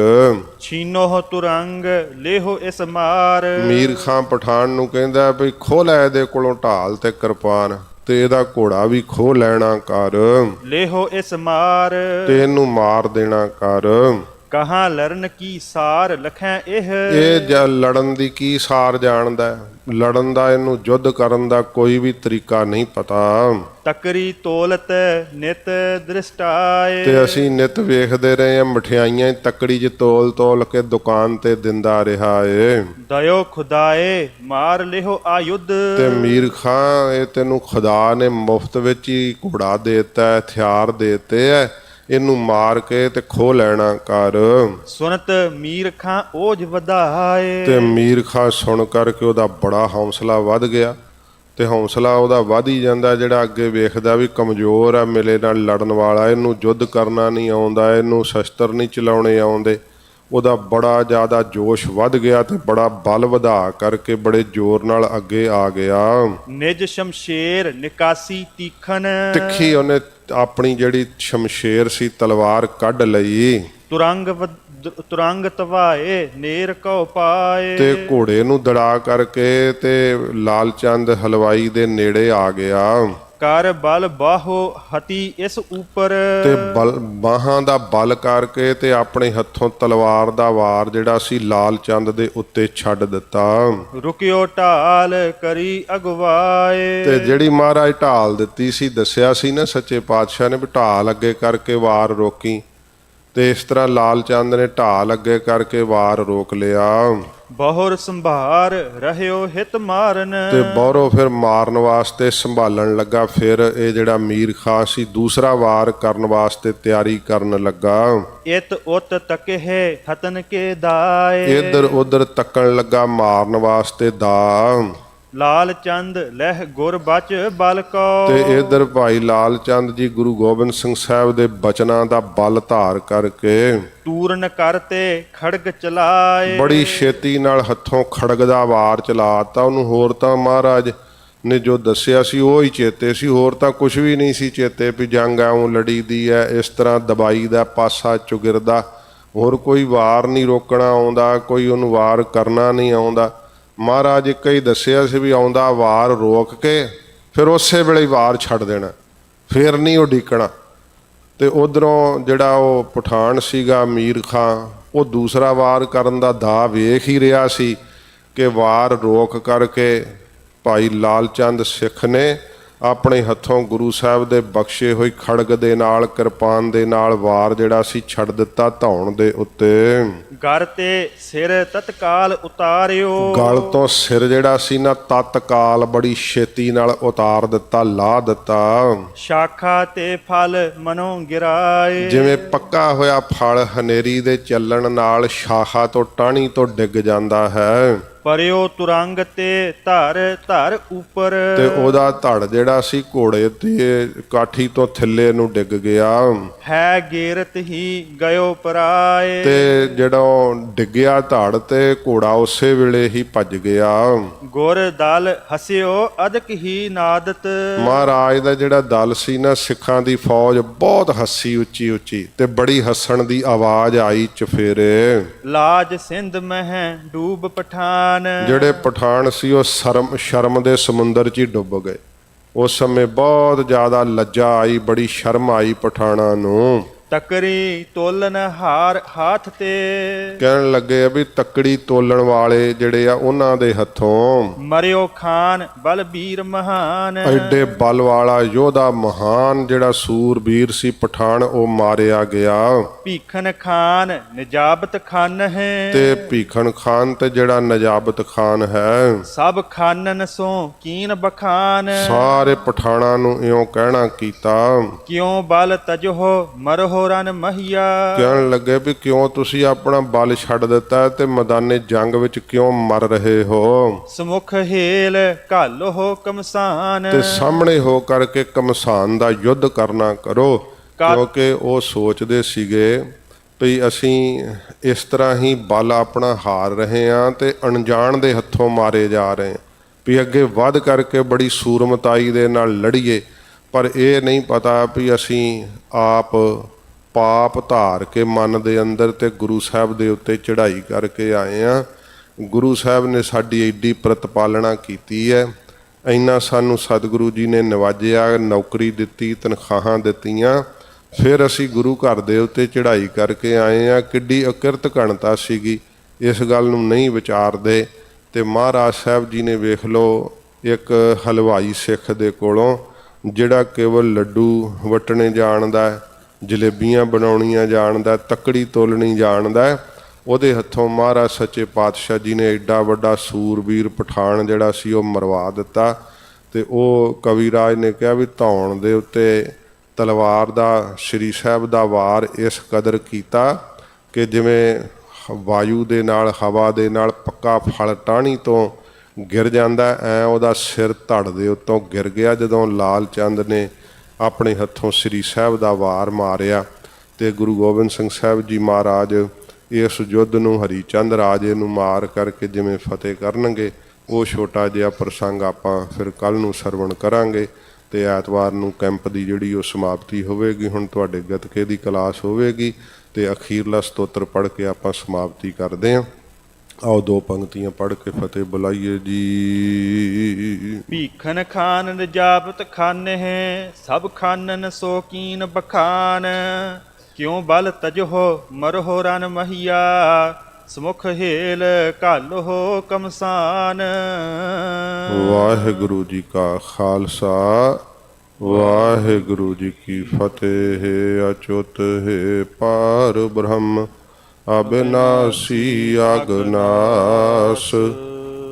ਛੀਨੋ ਤੁਰੰਗ ਲੇਹੋ ਇਸ ਮਾਰ। ਮੀਰ ਖਾਂ ਪਠਾਨ ਨੂੰ ਕਹਿੰਦਾ ਵੀ ਖੋਹ ਲੈ ਇਹਦੇ ਕੋਲੋਂ ਢਾਲ ਤੇ ਕਿਰਪਾਨ ਤੇ ਇਹਦਾ ਘੋੜਾ ਵੀ ਖੋਹ ਲੈਣਾ ਕਰ। ਲੇਹੋ ਇਸ ਮਾਰ। ਤੇ ਇਹਨੂੰ ਮਾਰ ਦੇਣਾ ਕਰ। ਕਹਾਂ ਲਰਨ ਕੀ ਸਾਰ ਲਖੈ ਇਹ? ਇਹ ਜ ਲੜਨ ਦੀ ਕੀ ਸਾਰ ਜਾਣਦਾ ਹੈ? ਲੜਨ ਦਾ ਇਹਨੂੰ ਯੁੱਧ ਕਰਨ ਦਾ ਕੋਈ ਵੀ ਤਰੀਕਾ ਨਹੀਂ ਪਤਾ। ਤਕਰੀ ਤੋਲਤ ਨਿਤ ਦ੍ਰਿਸ਼ਟਾਏ। ਤੇ ਅਸੀਂ ਨਿਤ ਵੇਖਦੇ ਰਹੇ ਹਾਂ ਮਠਿਆਈਆਂ ਹੀ ਤੱਕੜੀ 'ਚ ਤੋਲ ਤੋਲ ਕੇ ਦੁਕਾਨ ਤੇ ਦਿੰਦਾ ਰਿਹਾ ਏ। ਦਇਓ ਖੁਦਾਏ ਮਾਰ ਲਿਹੋ ਆਯੁਧ। ਤੇ ਮੀਰ ਖਾਂ ਇਹ ਤੈਨੂੰ ਖੁਦਾ ਨੇ ਮੁਫਤ ਵਿੱਚ ਹੀ ਘੋੜਾ ਦੇਤਾ ਹਥਿਆਰ ਦੇਤੇ ਐ ਇਹਨੂੰ ਮਾਰ ਕੇ ਤੇ ਖੋ ਲੈਣਾ ਕਰ। ਸੁਨਤ ਮੀਰ ਖਾਂ ਓਜ ਵਧਾਏ। ਤੇ ਮੀਰ ਖਾਂ ਸੁਣ ਕਰਕੇ ਉਹਦਾ ਬੜਾ ਹੌਸਲਾ ਵੱਧ ਗਿਆ। ਤੇ ਹੌਸਲਾ ਉਹਦਾ ਵੱਧ ਹੀ ਜਾਂਦਾ ਜਿਹੜਾ ਅੱਗੇ ਵੇਖਦਾ ਵੀ ਕਮਜ਼ੋਰ ਆ ਮਿਲੇ ਨਾਲ ਲੜਨ ਵਾਲਾ ਇਹਨੂੰ ਯੁੱਧ ਕਰਨਾ ਨਹੀਂ ਆਉਂਦਾ ਇਹਨੂੰ ਸ਼ਸਤਰ ਨਹੀਂ ਚਲਾਉਣੇ ਆਉਂਦੇ। ਉਹਦਾ ਬੜਾ ਜ਼ਿਆਦਾ ਜੋਸ਼ ਵੱਧ ਗਿਆ ਤੇ ਬੜਾ ਬਲ ਵਧਾ ਕਰਕੇ ਬੜੇ ਜ਼ੋਰ ਨਾਲ ਅੱਗੇ ਆ ਗਿਆ। ਨਿਜ ਸ਼ਮਸ਼ੇਰ ਨਿਕਾਸੀ ਤੀਖਨ ਤਿੱਖੀ ਉਹਨੇ ਆਪਣੀ ਜਿਹੜੀ ਸ਼ਮਸ਼ੇਰ ਸੀ ਤਲਵਾਰ ਕੱਢ ਲਈ। ਤੁਰੰਗ ਤੁਰੰਗ ਤਵਾਏ ਨੇਰ ਕਉ ਪਾਏ। ਤੇ ਘੋੜੇ ਨੂੰ ਦੜਾ ਕਰਕੇ ਤੇ ਲਾਲ ਚੰਦ ਹਲਵਾਈ ਦੇ ਨੇੜੇ ਆ ਗਿਆ। ਕਰ ਬਲ ਬਾਹੋ ਹਤੀ ਇਸ ਉਪਰ। ਤੇ ਬਲ ਬਾਹਾਂ ਦਾ ਬਲ ਕਰਕੇ ਤੇ ਆਪਣੇ ਹੱਥੋਂ ਤਲਵਾਰ ਦਾ ਵਾਰ ਜਿਹੜਾ ਸੀ ਲਾਲ ਚੰਦ ਦੇ ਉੱਤੇ ਛੱਡ ਦਿੱਤਾ। ਰੁਕਿਓ ਢਾਲ ਕਰੀ ਅਗਵਾਏ। ਤੇ ਜਿਹੜੀ ਮਹਾਰਾਜ ਢਾਲ ਦਿੱਤੀ ਸੀ ਦੱਸਿਆ ਸੀ ਨਾ ਸੱਚੇ ਪਾਤਸ਼ਾਹ ਨੇ ਵੀ ਢਾਲ ਅੱਗੇ ਕਰਕੇ ਵਾਰ ਰੋਕੀ। ਤੇ ਇਸ ਤਰ੍ਹਾਂ ਲਾਲ ਚੰਦ ਨੇ ਢਾਲ ਅੱਗੇ ਕਰਕੇ ਵਾਰ ਰੋਕ ਲਿਆ। ਬਹੁਰ ਸੰਭਾਰ ਰਹਿਓ ਹਿਤ ਮਾਰਨ। ਤੇ ਬੌਰੋ ਫਿਰ ਮਾਰਨ ਵਾਸਤੇ ਸੰਭਾਲਣ ਲੱਗਾ ਫਿਰ ਇਹ ਜਿਹੜਾ ਮੀਰ ਖਾਂ ਸੀ ਦੂਸਰਾ ਵਾਰ ਕਰਨ ਵਾਸਤੇ ਤਿਆਰੀ ਕਰਨ ਲੱਗਾ। ਇਤ ਉਤ ਤਕਹਿ ਹਤਨ ਕੇ ਦਾਏ। ਇੱਧਰ ਉੱਧਰ ਤੱਕਣ ਲੱਗਾ ਮਾਰਨ ਵਾਸਤੇ ਦਾ। ਲਾਲ ਚੰਦ ਲਹਿ ਗੁਰ ਬਚ ਬਲ ਕੋ। ਤੇ ਇੱਧਰ ਭਾਈ ਲਾਲ ਚੰਦ ਜੀ ਗੁਰੂ ਗੋਬਿੰਦ ਸਿੰਘ ਸਾਹਿਬ ਦੇ ਬਚਨਾਂ ਦਾ ਬਲ ਧਾਰ ਕਰਕੇ ਤੂਰਨ ਕਰਤੇ ਖੜਗ ਚਲਾਏ। ਬੜੀ ਛੇਤੀ ਨਾਲ ਹੱਥੋਂ ਖੜਗ ਦਾ ਵਾਰ ਚਲਾਤਾ। ਉਹਨੂੰ ਹੋਰ ਤਾਂ ਮਹਾਰਾਜ ਨੇ ਜੋ ਦੱਸਿਆ ਸੀ ਉਹ ਹੀ ਚੇਤੇ ਸੀ। ਹੋਰ ਤਾਂ ਕੁਝ ਵੀ ਨਹੀਂ ਸੀ ਚੇਤੇ ਵੀ ਜੰਗ ਆਉਂ ਲੜੀ ਦੀ ਐ ਇਸ ਤਰ੍ਹਾਂ ਦਬਾਈ ਦਾ ਪਾਸਾ ਚੁਗਿਰਦਾ। ਹੋਰ ਕੋਈ ਵਾਰ ਨਹੀਂ ਰੋਕਣਾ ਆਉਂਦਾ ਕੋਈ ਉਹਨੂੰ ਵਾਰ ਕਰਨਾ ਨਹੀਂ ਆਉਂਦਾ। ਮਹਾਰਾਜ ਇੱਕ ਹੀ ਦੱਸਿਆ ਸੀ ਵੀ ਆਉਂਦਾ ਵਾਰ ਰੋਕ ਕੇ, ਫਿਰ ਉਸੇ ਵੇਲੇ ਵਾਰ ਛੱਡ ਦੇਣਾ, ਫਿਰ ਨਹੀਂ ਉਹ ਡੀਕਣਾ ਤੇ ਉਧਰੋਂ ਜਿਹੜਾ ਉਹ ਪਠਾਨ ਸੀਗਾ ਮੀਰ ਖਾਂ, ਉਹ ਦੂਸਰਾ ਵਾਰ ਕਰਨ ਦਾ ਦਾ ਵੇਖ ਹੀ ਰਿਹਾ ਸੀ ਕਿ ਵਾਰ ਰੋਕ ਕਰਕੇ ਭਾਈ ਲਾਲ ਚੰਦ ਸਿੱਖ ਨੇ ਆਪਣੇ ਹੱਥੋਂ ਗੁਰੂ ਸਾਹਿਬ ਦੇ ਬਖਸ਼ੇ ਹੋਈ ਖੜਗ ਦੇ ਨਾਲ ਕਿਰਪਾਨ ਦੇ ਨਾਲ ਵਾਰ ਜਿਹੜਾ ਸੀ ਛੱਡ ਦਿੱਤਾ ਧੌਣ ਦੇ ਉੱਤੇ। ਗਰ ਤੇ ਸਿਰ ਤਤਕਾਲ ਉਤਾਰਿਓ। ਗਲ ਤੋਂ ਸਿਰ ਜਿਹੜਾ ਸੀ ਨਾ ਤਤਕਾਲ ਬੜੀ ਛੇਤੀ ਨਾਲ ਉਤਾਰ ਦਿੱਤਾ ਲਾ ਦਿੱਤਾ। ਸ਼ਾਖਾ ਤੇ ਫਲ ਮਨੋਂ ਗਿਰਾਏ। ਜਿਵੇਂ ਪੱਕਾ ਹੋਇਆ ਫਲ ਹਨੇਰੀ ਦੇ ਚੱਲਣ ਨਾਲ ਸ਼ਾਖਾ ਤੋਂ ਟਾਹਣੀ ਤੋਂ ਡਿੱਗ ਜਾਂਦਾ ਹੈ। ਪਰਿਓ ਤੁਰੰਗ ਤੇ ਧਰ ਧਰ ਉਪਰ। ਤੇ ਉਹਦਾ ਧੜ ਜਿਹੜਾ ਸੀ ਘੋੜੇ ਤੇ ਕਾਠੀ ਤੋਂ ਥੱਲੇ ਨੂੰ ਡਿੱਗ ਗਿਆ। ਹੈ ਗੇਰਤ ਹੀ ਗਇਓ ਪਰਾਏ। ਤੇ ਜਦੋਂ ਡਿੱਗਿਆ ਧੜ ਤੇ ਘੋੜਾ ਉਸੇ ਵੇਲੇ ਹੀ ਭੱਜ ਗਿਆ। ਗੁਰ ਦਲ ਹਸਿਓ ਅਦਕ ਹੀ ਨਾਦਤ। ਮਹਾਰਾਜ ਦਾ ਜਿਹੜਾ ਦਲ ਸੀ ਨਾ ਸਿੱਖਾਂ ਦੀ ਫੌਜ ਬਹੁਤ ਹੱਸੀ ਉੱਚੀ ਉੱਚੀ ਤੇ ਬੜੀ ਹੱਸਣ ਦੀ ਆਵਾਜ਼ ਆਈ ਚਫੇਰੇ। ਲਾਜ ਸਿੰਧ ਮਹਿ ਡੂਬ ਪਠਾਨ। ਮਹਾਨ ਜਿਹੜੇ ਪਠਾਨ ਸੀ, ਉਹ ਸ਼ਰਮ ਸ਼ਰਮ ਦੇ ਸਮੁੰਦਰ 'ਚ ਹੀ ਡੁੱਬ ਗਏ। ਉਸ ਸਮੇਂ ਬਹੁਤ ਜ਼ਿਆਦਾ ਲੱਜਾ ਆਈ, ਬੜੀ ਸ਼ਰਮ ਆਈ ਪਠਾਣਾ ਨੂੰ। ਤਕਰੀ ਤੋਲਨ ਹਾਰ ਹਾਥ ਤੇ। ਕਹਿਣ ਲੱਗੇ ਆ ਵੀ ਤੱਕੜੀ ਤੋਲਣ ਵਾਲੇ ਜਿਹੜੇ ਆ ਉਹਨਾਂ ਦੇ ਹੱਥੋਂ। ਮਰਿਓ ਖਾਨ ਬਲਬੀਰ ਮਹਾਨ। ਐਡੇ ਬਲ ਵਾਲਾ ਯੋਧਾ ਮਹਾਨ ਜਿਹੜਾ ਸੂਰਬੀਰ ਸੀ ਪਠਾਨ ਉਹ ਮਾਰਿਆ ਗਿਆ। ਭੀਖਨ ਖਾਨ ਨਿਜਾਬਤ ਖਾਨ ਹੈ। ਤੇ ਭੀਖਣ ਖਾਨ ਤੇ ਜਿਹੜਾ ਨਜਾਬਤ ਖਾਨ ਹੈ। ਸਭ ਖਾਨਨ ਸੋ ਕੀਨ ਬਖਾਨ। ਸਾਰੇ ਪਠਾਣਾ ਨੂੰ ਇਉਂ ਕਹਿਣਾ ਕੀਤਾ। ਕਿਉ ਬਲ ਤਜੋ ਮਰਹੋ ਰਨ ਮਹੀਆ। ਕਹਿਣ ਲੱਗੇ ਵੀ ਕਿਉਂ ਤੁਸੀਂ ਆਪਣਾ ਬਲ ਛੱਡ ਦਿੱਤਾ ਤੇ ਮੈਦਾਨੇ ਜੰਗ ਵਿੱਚ ਕਿਉਂ ਮਰ ਰਹੇ ਹੋ? ਸਮੁਖ ਹੇਲ ਘਾਲੋ ਕਮਸਾਨ। ਤੇ ਸਾਹਮਣੇ ਹੋ ਕਰਕੇ ਕਮਸਾਨ ਦਾ ਯੁੱਧ ਕਰਨਾ ਕਰੋ ਕਿਉਂਕਿ ਉਹ ਸੋਚਦੇ ਸੀਗੇ ਵੀ ਅਸੀਂ ਇਸ ਤਰ੍ਹਾਂ ਹੀ ਬਲ ਆਪਣਾ ਹਾਰ ਰਹੇ ਹਾਂ ਤੇ ਅਣਜਾਣ ਦੇ ਹੱਥੋਂ ਮਾਰੇ ਜਾ ਰਹੇ ਹਾਂ। ਵੀ ਅੱਗੇ ਵੱਧ ਕਰਕੇ ਬੜੀ ਸੂਰਮਤਾਈ ਦੇ ਨਾਲ ਲੜੀਏ ਪਰ ਇਹ ਨਹੀਂ ਪਤਾ ਵੀ ਅਸੀਂ ਆਪ ਪਾਪ ਧਾਰ ਕੇ ਮਨ ਦੇ ਅੰਦਰ ਤੇ ਗੁਰੂ ਸਾਹਿਬ ਦੇ ਉੱਤੇ ਚੜ੍ਹਾਈ ਕਰਕੇ ਆਏ ਆ। ਗੁਰੂ ਸਾਹਿਬ ਨੇ ਸਾਡੀ ਏਡੀ ਪ੍ਰਤਪਾਲਣਾ ਕੀਤੀ ਹੈ ਇੰਨਾ ਸਾਨੂੰ ਸਤਿਗੁਰੂ ਜੀ ਨੇ ਨਵਾਜਿਆ, ਨੌਕਰੀ ਦਿੱਤੀ, ਤਨਖਾਹਾਂ ਦਿੱਤੀਆਂ। ਫਿਰ ਅਸੀਂ ਗੁਰੂ ਘਰ ਦੇ ਉੱਤੇ ਚੜ੍ਹਾਈ ਕਰਕੇ ਆਏ ਆ। ਕਿੱਡੀ ਅਕਿਰਤ ਘਣਤਾ ਸੀਗੀ। ਇਸ ਗੱਲ ਨੂੰ ਨਹੀਂ ਵਿਚਾਰਦੇ ਤੇ ਮਹਾਰਾਜ ਸਾਹਿਬ ਜੀ ਨੇ ਵੇਖ ਲਓ, ਇੱਕ ਹਲਵਾਈ ਸਿੱਖ ਦੇ ਕੋਲੋਂ ਜਿਹੜਾ ਕੇਵਲ ਲੱਡੂ ਵਟਣੇ ਜਾਣਦਾ ਹੈ ਜਲੇਬੀਆਂ ਬਣਾਉਣੀਆਂ ਜਾਣਦਾ ਹੈ, ਤੱਕੜੀ ਤੋਲਣੀ ਜਾਣਦਾ ਉਹਦੇ ਹੱਥੋਂ ਮਹਾਰਾਜ ਸੱਚੇ ਪਾਤਸ਼ਾਹ ਜੀ ਨੇ ਐਡਾ ਵੱਡਾ ਸੂਰਬੀਰ ਪਠਾਨ ਜਿਹੜਾ ਸੀ ਉਹ ਮਰਵਾ ਦਿੱਤਾ। ਤੇ ਉਹ ਕਵੀਰਾਜ ਨੇ ਕਿਹਾ ਵੀ ਧੌਣ ਦੇ ਉੱਤੇ ਤਲਵਾਰ ਦਾ ਸ੍ਰੀ ਸਾਹਿਬ ਦਾ ਵਾਰ ਇਸ ਕਦਰ ਕੀਤਾ ਕਿ ਜਿਵੇਂ ਵਾਯੂ ਦੇ ਨਾਲ ਹਵਾ ਦੇ ਨਾਲ ਪੱਕਾ ਫਲ ਟਾਹਣੀ ਤੋਂ ਗਿਰ ਜਾਂਦਾ ਐ ਉਹਦਾ ਸਿਰ ਧੜ ਦੇ ਉੱਤੋਂ ਗਿਰ ਗਿਆ ਜਦੋਂ ਲਾਲ ਚੰਦ ਨੇ ਆਪਣੇ ਹੱਥੋਂ ਸ੍ਰੀ ਸਾਹਿਬ ਦਾ ਵਾਰ ਮਾਰਿਆ ਤੇ ਗੁਰੂ ਗੋਬਿੰਦ ਸਿੰਘ ਸਾਹਿਬ ਜੀ ਮਹਾਰਾਜ ਇਸ ਯੁੱਧ ਨੂੰ ਹਰੀਚੰਦ ਰਾਜੇ ਨੂੰ ਮਾਰ ਕਰਕੇ ਜਿਵੇਂ ਫਤਿਹ ਕਰਨਗੇ, ਉਹ ਛੋਟਾ ਜਿਹਾ ਪ੍ਰਸੰਗ ਆਪਾਂ ਫਿਰ ਕੱਲ ਨੂੰ ਸਰਵਣ ਕਰਾਂਗੇ ਤੇ ਐਤਵਾਰ ਨੂੰ ਕੈਂਪ ਦੀ ਜਿਹੜੀ ਉਹ ਸਮਾਪਤੀ ਹੋਵੇਗੀ, ਹੁਣ ਤੁਹਾਡੇ ਗਤਕੇ ਦੀ ਕਲਾਸ ਹੋਵੇਗੀ ਤੇ ਅਖੀਰਲਾ ਸਤੋਤਰ ਪੜ੍ਹ ਕੇ ਆਪਾਂ ਸਮਾਪਤੀ ਕਰਦੇ ਹਾਂ। ਆਓ ਦੋ ਪੰਕਤੀਆਂ ਪੜ੍ਹ ਕੇ ਫਤਿਹ ਬੁਲਾਈਏ ਜੀ। ਭੀਖਨ ਖਾਨ ਨਿਜਾਬਤ ਖਾਨ ਹੈ ਸਭ ਖਾਨਨ ਸੋ ਕੀਨ ਬਖਾਨ। ਕਿਉ ਬਲ ਤਜੋ ਮਰਹੋ ਰਨ ਮਹੀਆ ਸਮੁਖ ਹੇਲ ਘਾਲੋ ਕਮਸਾਨ। ਵਾਹਿਗੁਰੂ ਜੀ ਕਾ ਖਾਲਸਾ ਵਾਹਿਗੁਰੂ ਜੀ ਕੀ ਫਤਿਹ ਹੈ ਅਚੁੱਤ ਹੈ ਪਾਰ ਬ੍ਰਹਮ। ਅਬਿਨਾਸੀ ਅਗਨਾਸ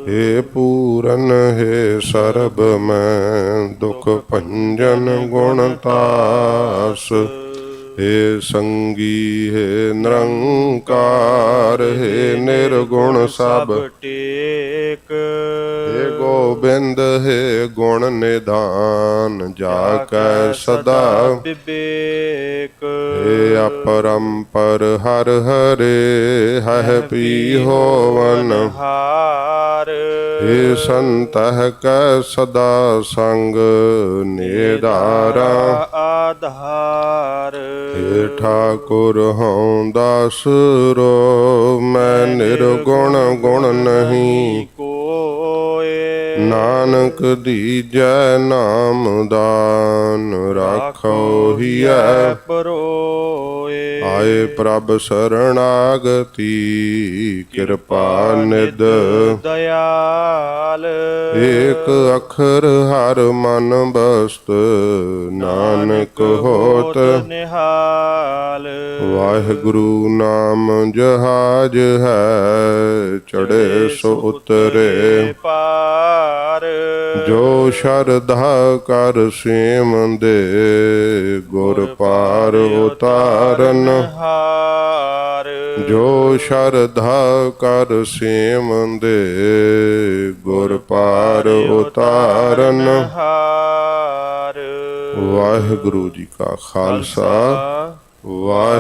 ਹੈ ਪੂਰਨ, ਹੈ ਸਰਬ, ਮੈਂ ਦੁਖ ਭੰਜਨ ਗੁਣ ਤਾਸ। ਹੈ ਸੰਗੀ, ਹੈ ਨਿਰੰਕਾਰ, ਹੈ ਨਿਰਗੁਣ ਸਭ ਗੋਬਿੰਦ ਹੈ ਗੁਣ ਨਿਧਾਨ ਜਾ ਕੈ ਸਦਾ ਵਿਵੇਕ। ਹੇ ਅਪਰੰਪਰ ਹਰ ਹਰੇ ਹਹ ਪੀ ਹੋਵਨ। ਹਾਰ। ਹੇ ਸੰਤਹ ਕੈ ਸਦਾ ਸੰਗ ਨੇਦਾਰਾ। ਆਧਾਰ। ਹੇ ਠਾਕੁਰ ਹਉ ਦਾਸ ਰੋ ਮੈਂ ਨਿਰਗੁਣ ਗੁਣ ਨਹੀਂ ਨਾਨਕ ਦੀਜੈ ਨਾਮ ਦਾਨ ਰਾਖੋ ਹੀਐ ਪਰੋਏ ਆਏ ਪ੍ਰਭ ਸਰਣਾਗਤੀ ਕਿਰਪਾ ਨਿਦ ਦਇਆਲ। ਏਕ ਅੱਖਰ ਹਰ ਮਨ ਬਸਤ ਨਾਨਕ ਹੋਤ। ਨਿਹਾਲ। ਵਾਹਿਗੁਰੂ ਨਾਮ ਜਹਾਜ ਹੈ ਚੜੇ ਸੋ ਉਤਰੇ। ਪਾਰ। ਜੋ ਸ਼ਰਧਾ ਕਰ ਸੇਮ ਦੇ ਗੁਰ ਪਾਰ ਉਤਾਰਨ ਹਾਰ ਜੋ ਸ਼ਰਧਾ ਕਰ ਸੇਮ ਦੇ ਗੁਰ ਪਾਰ ਉਤਾਰਨ। ਹਾਰ ਵਾਹਿਗੁਰੂ ਜੀ ਕਾ ਖਾਲਸਾ। ਵਾਹਿ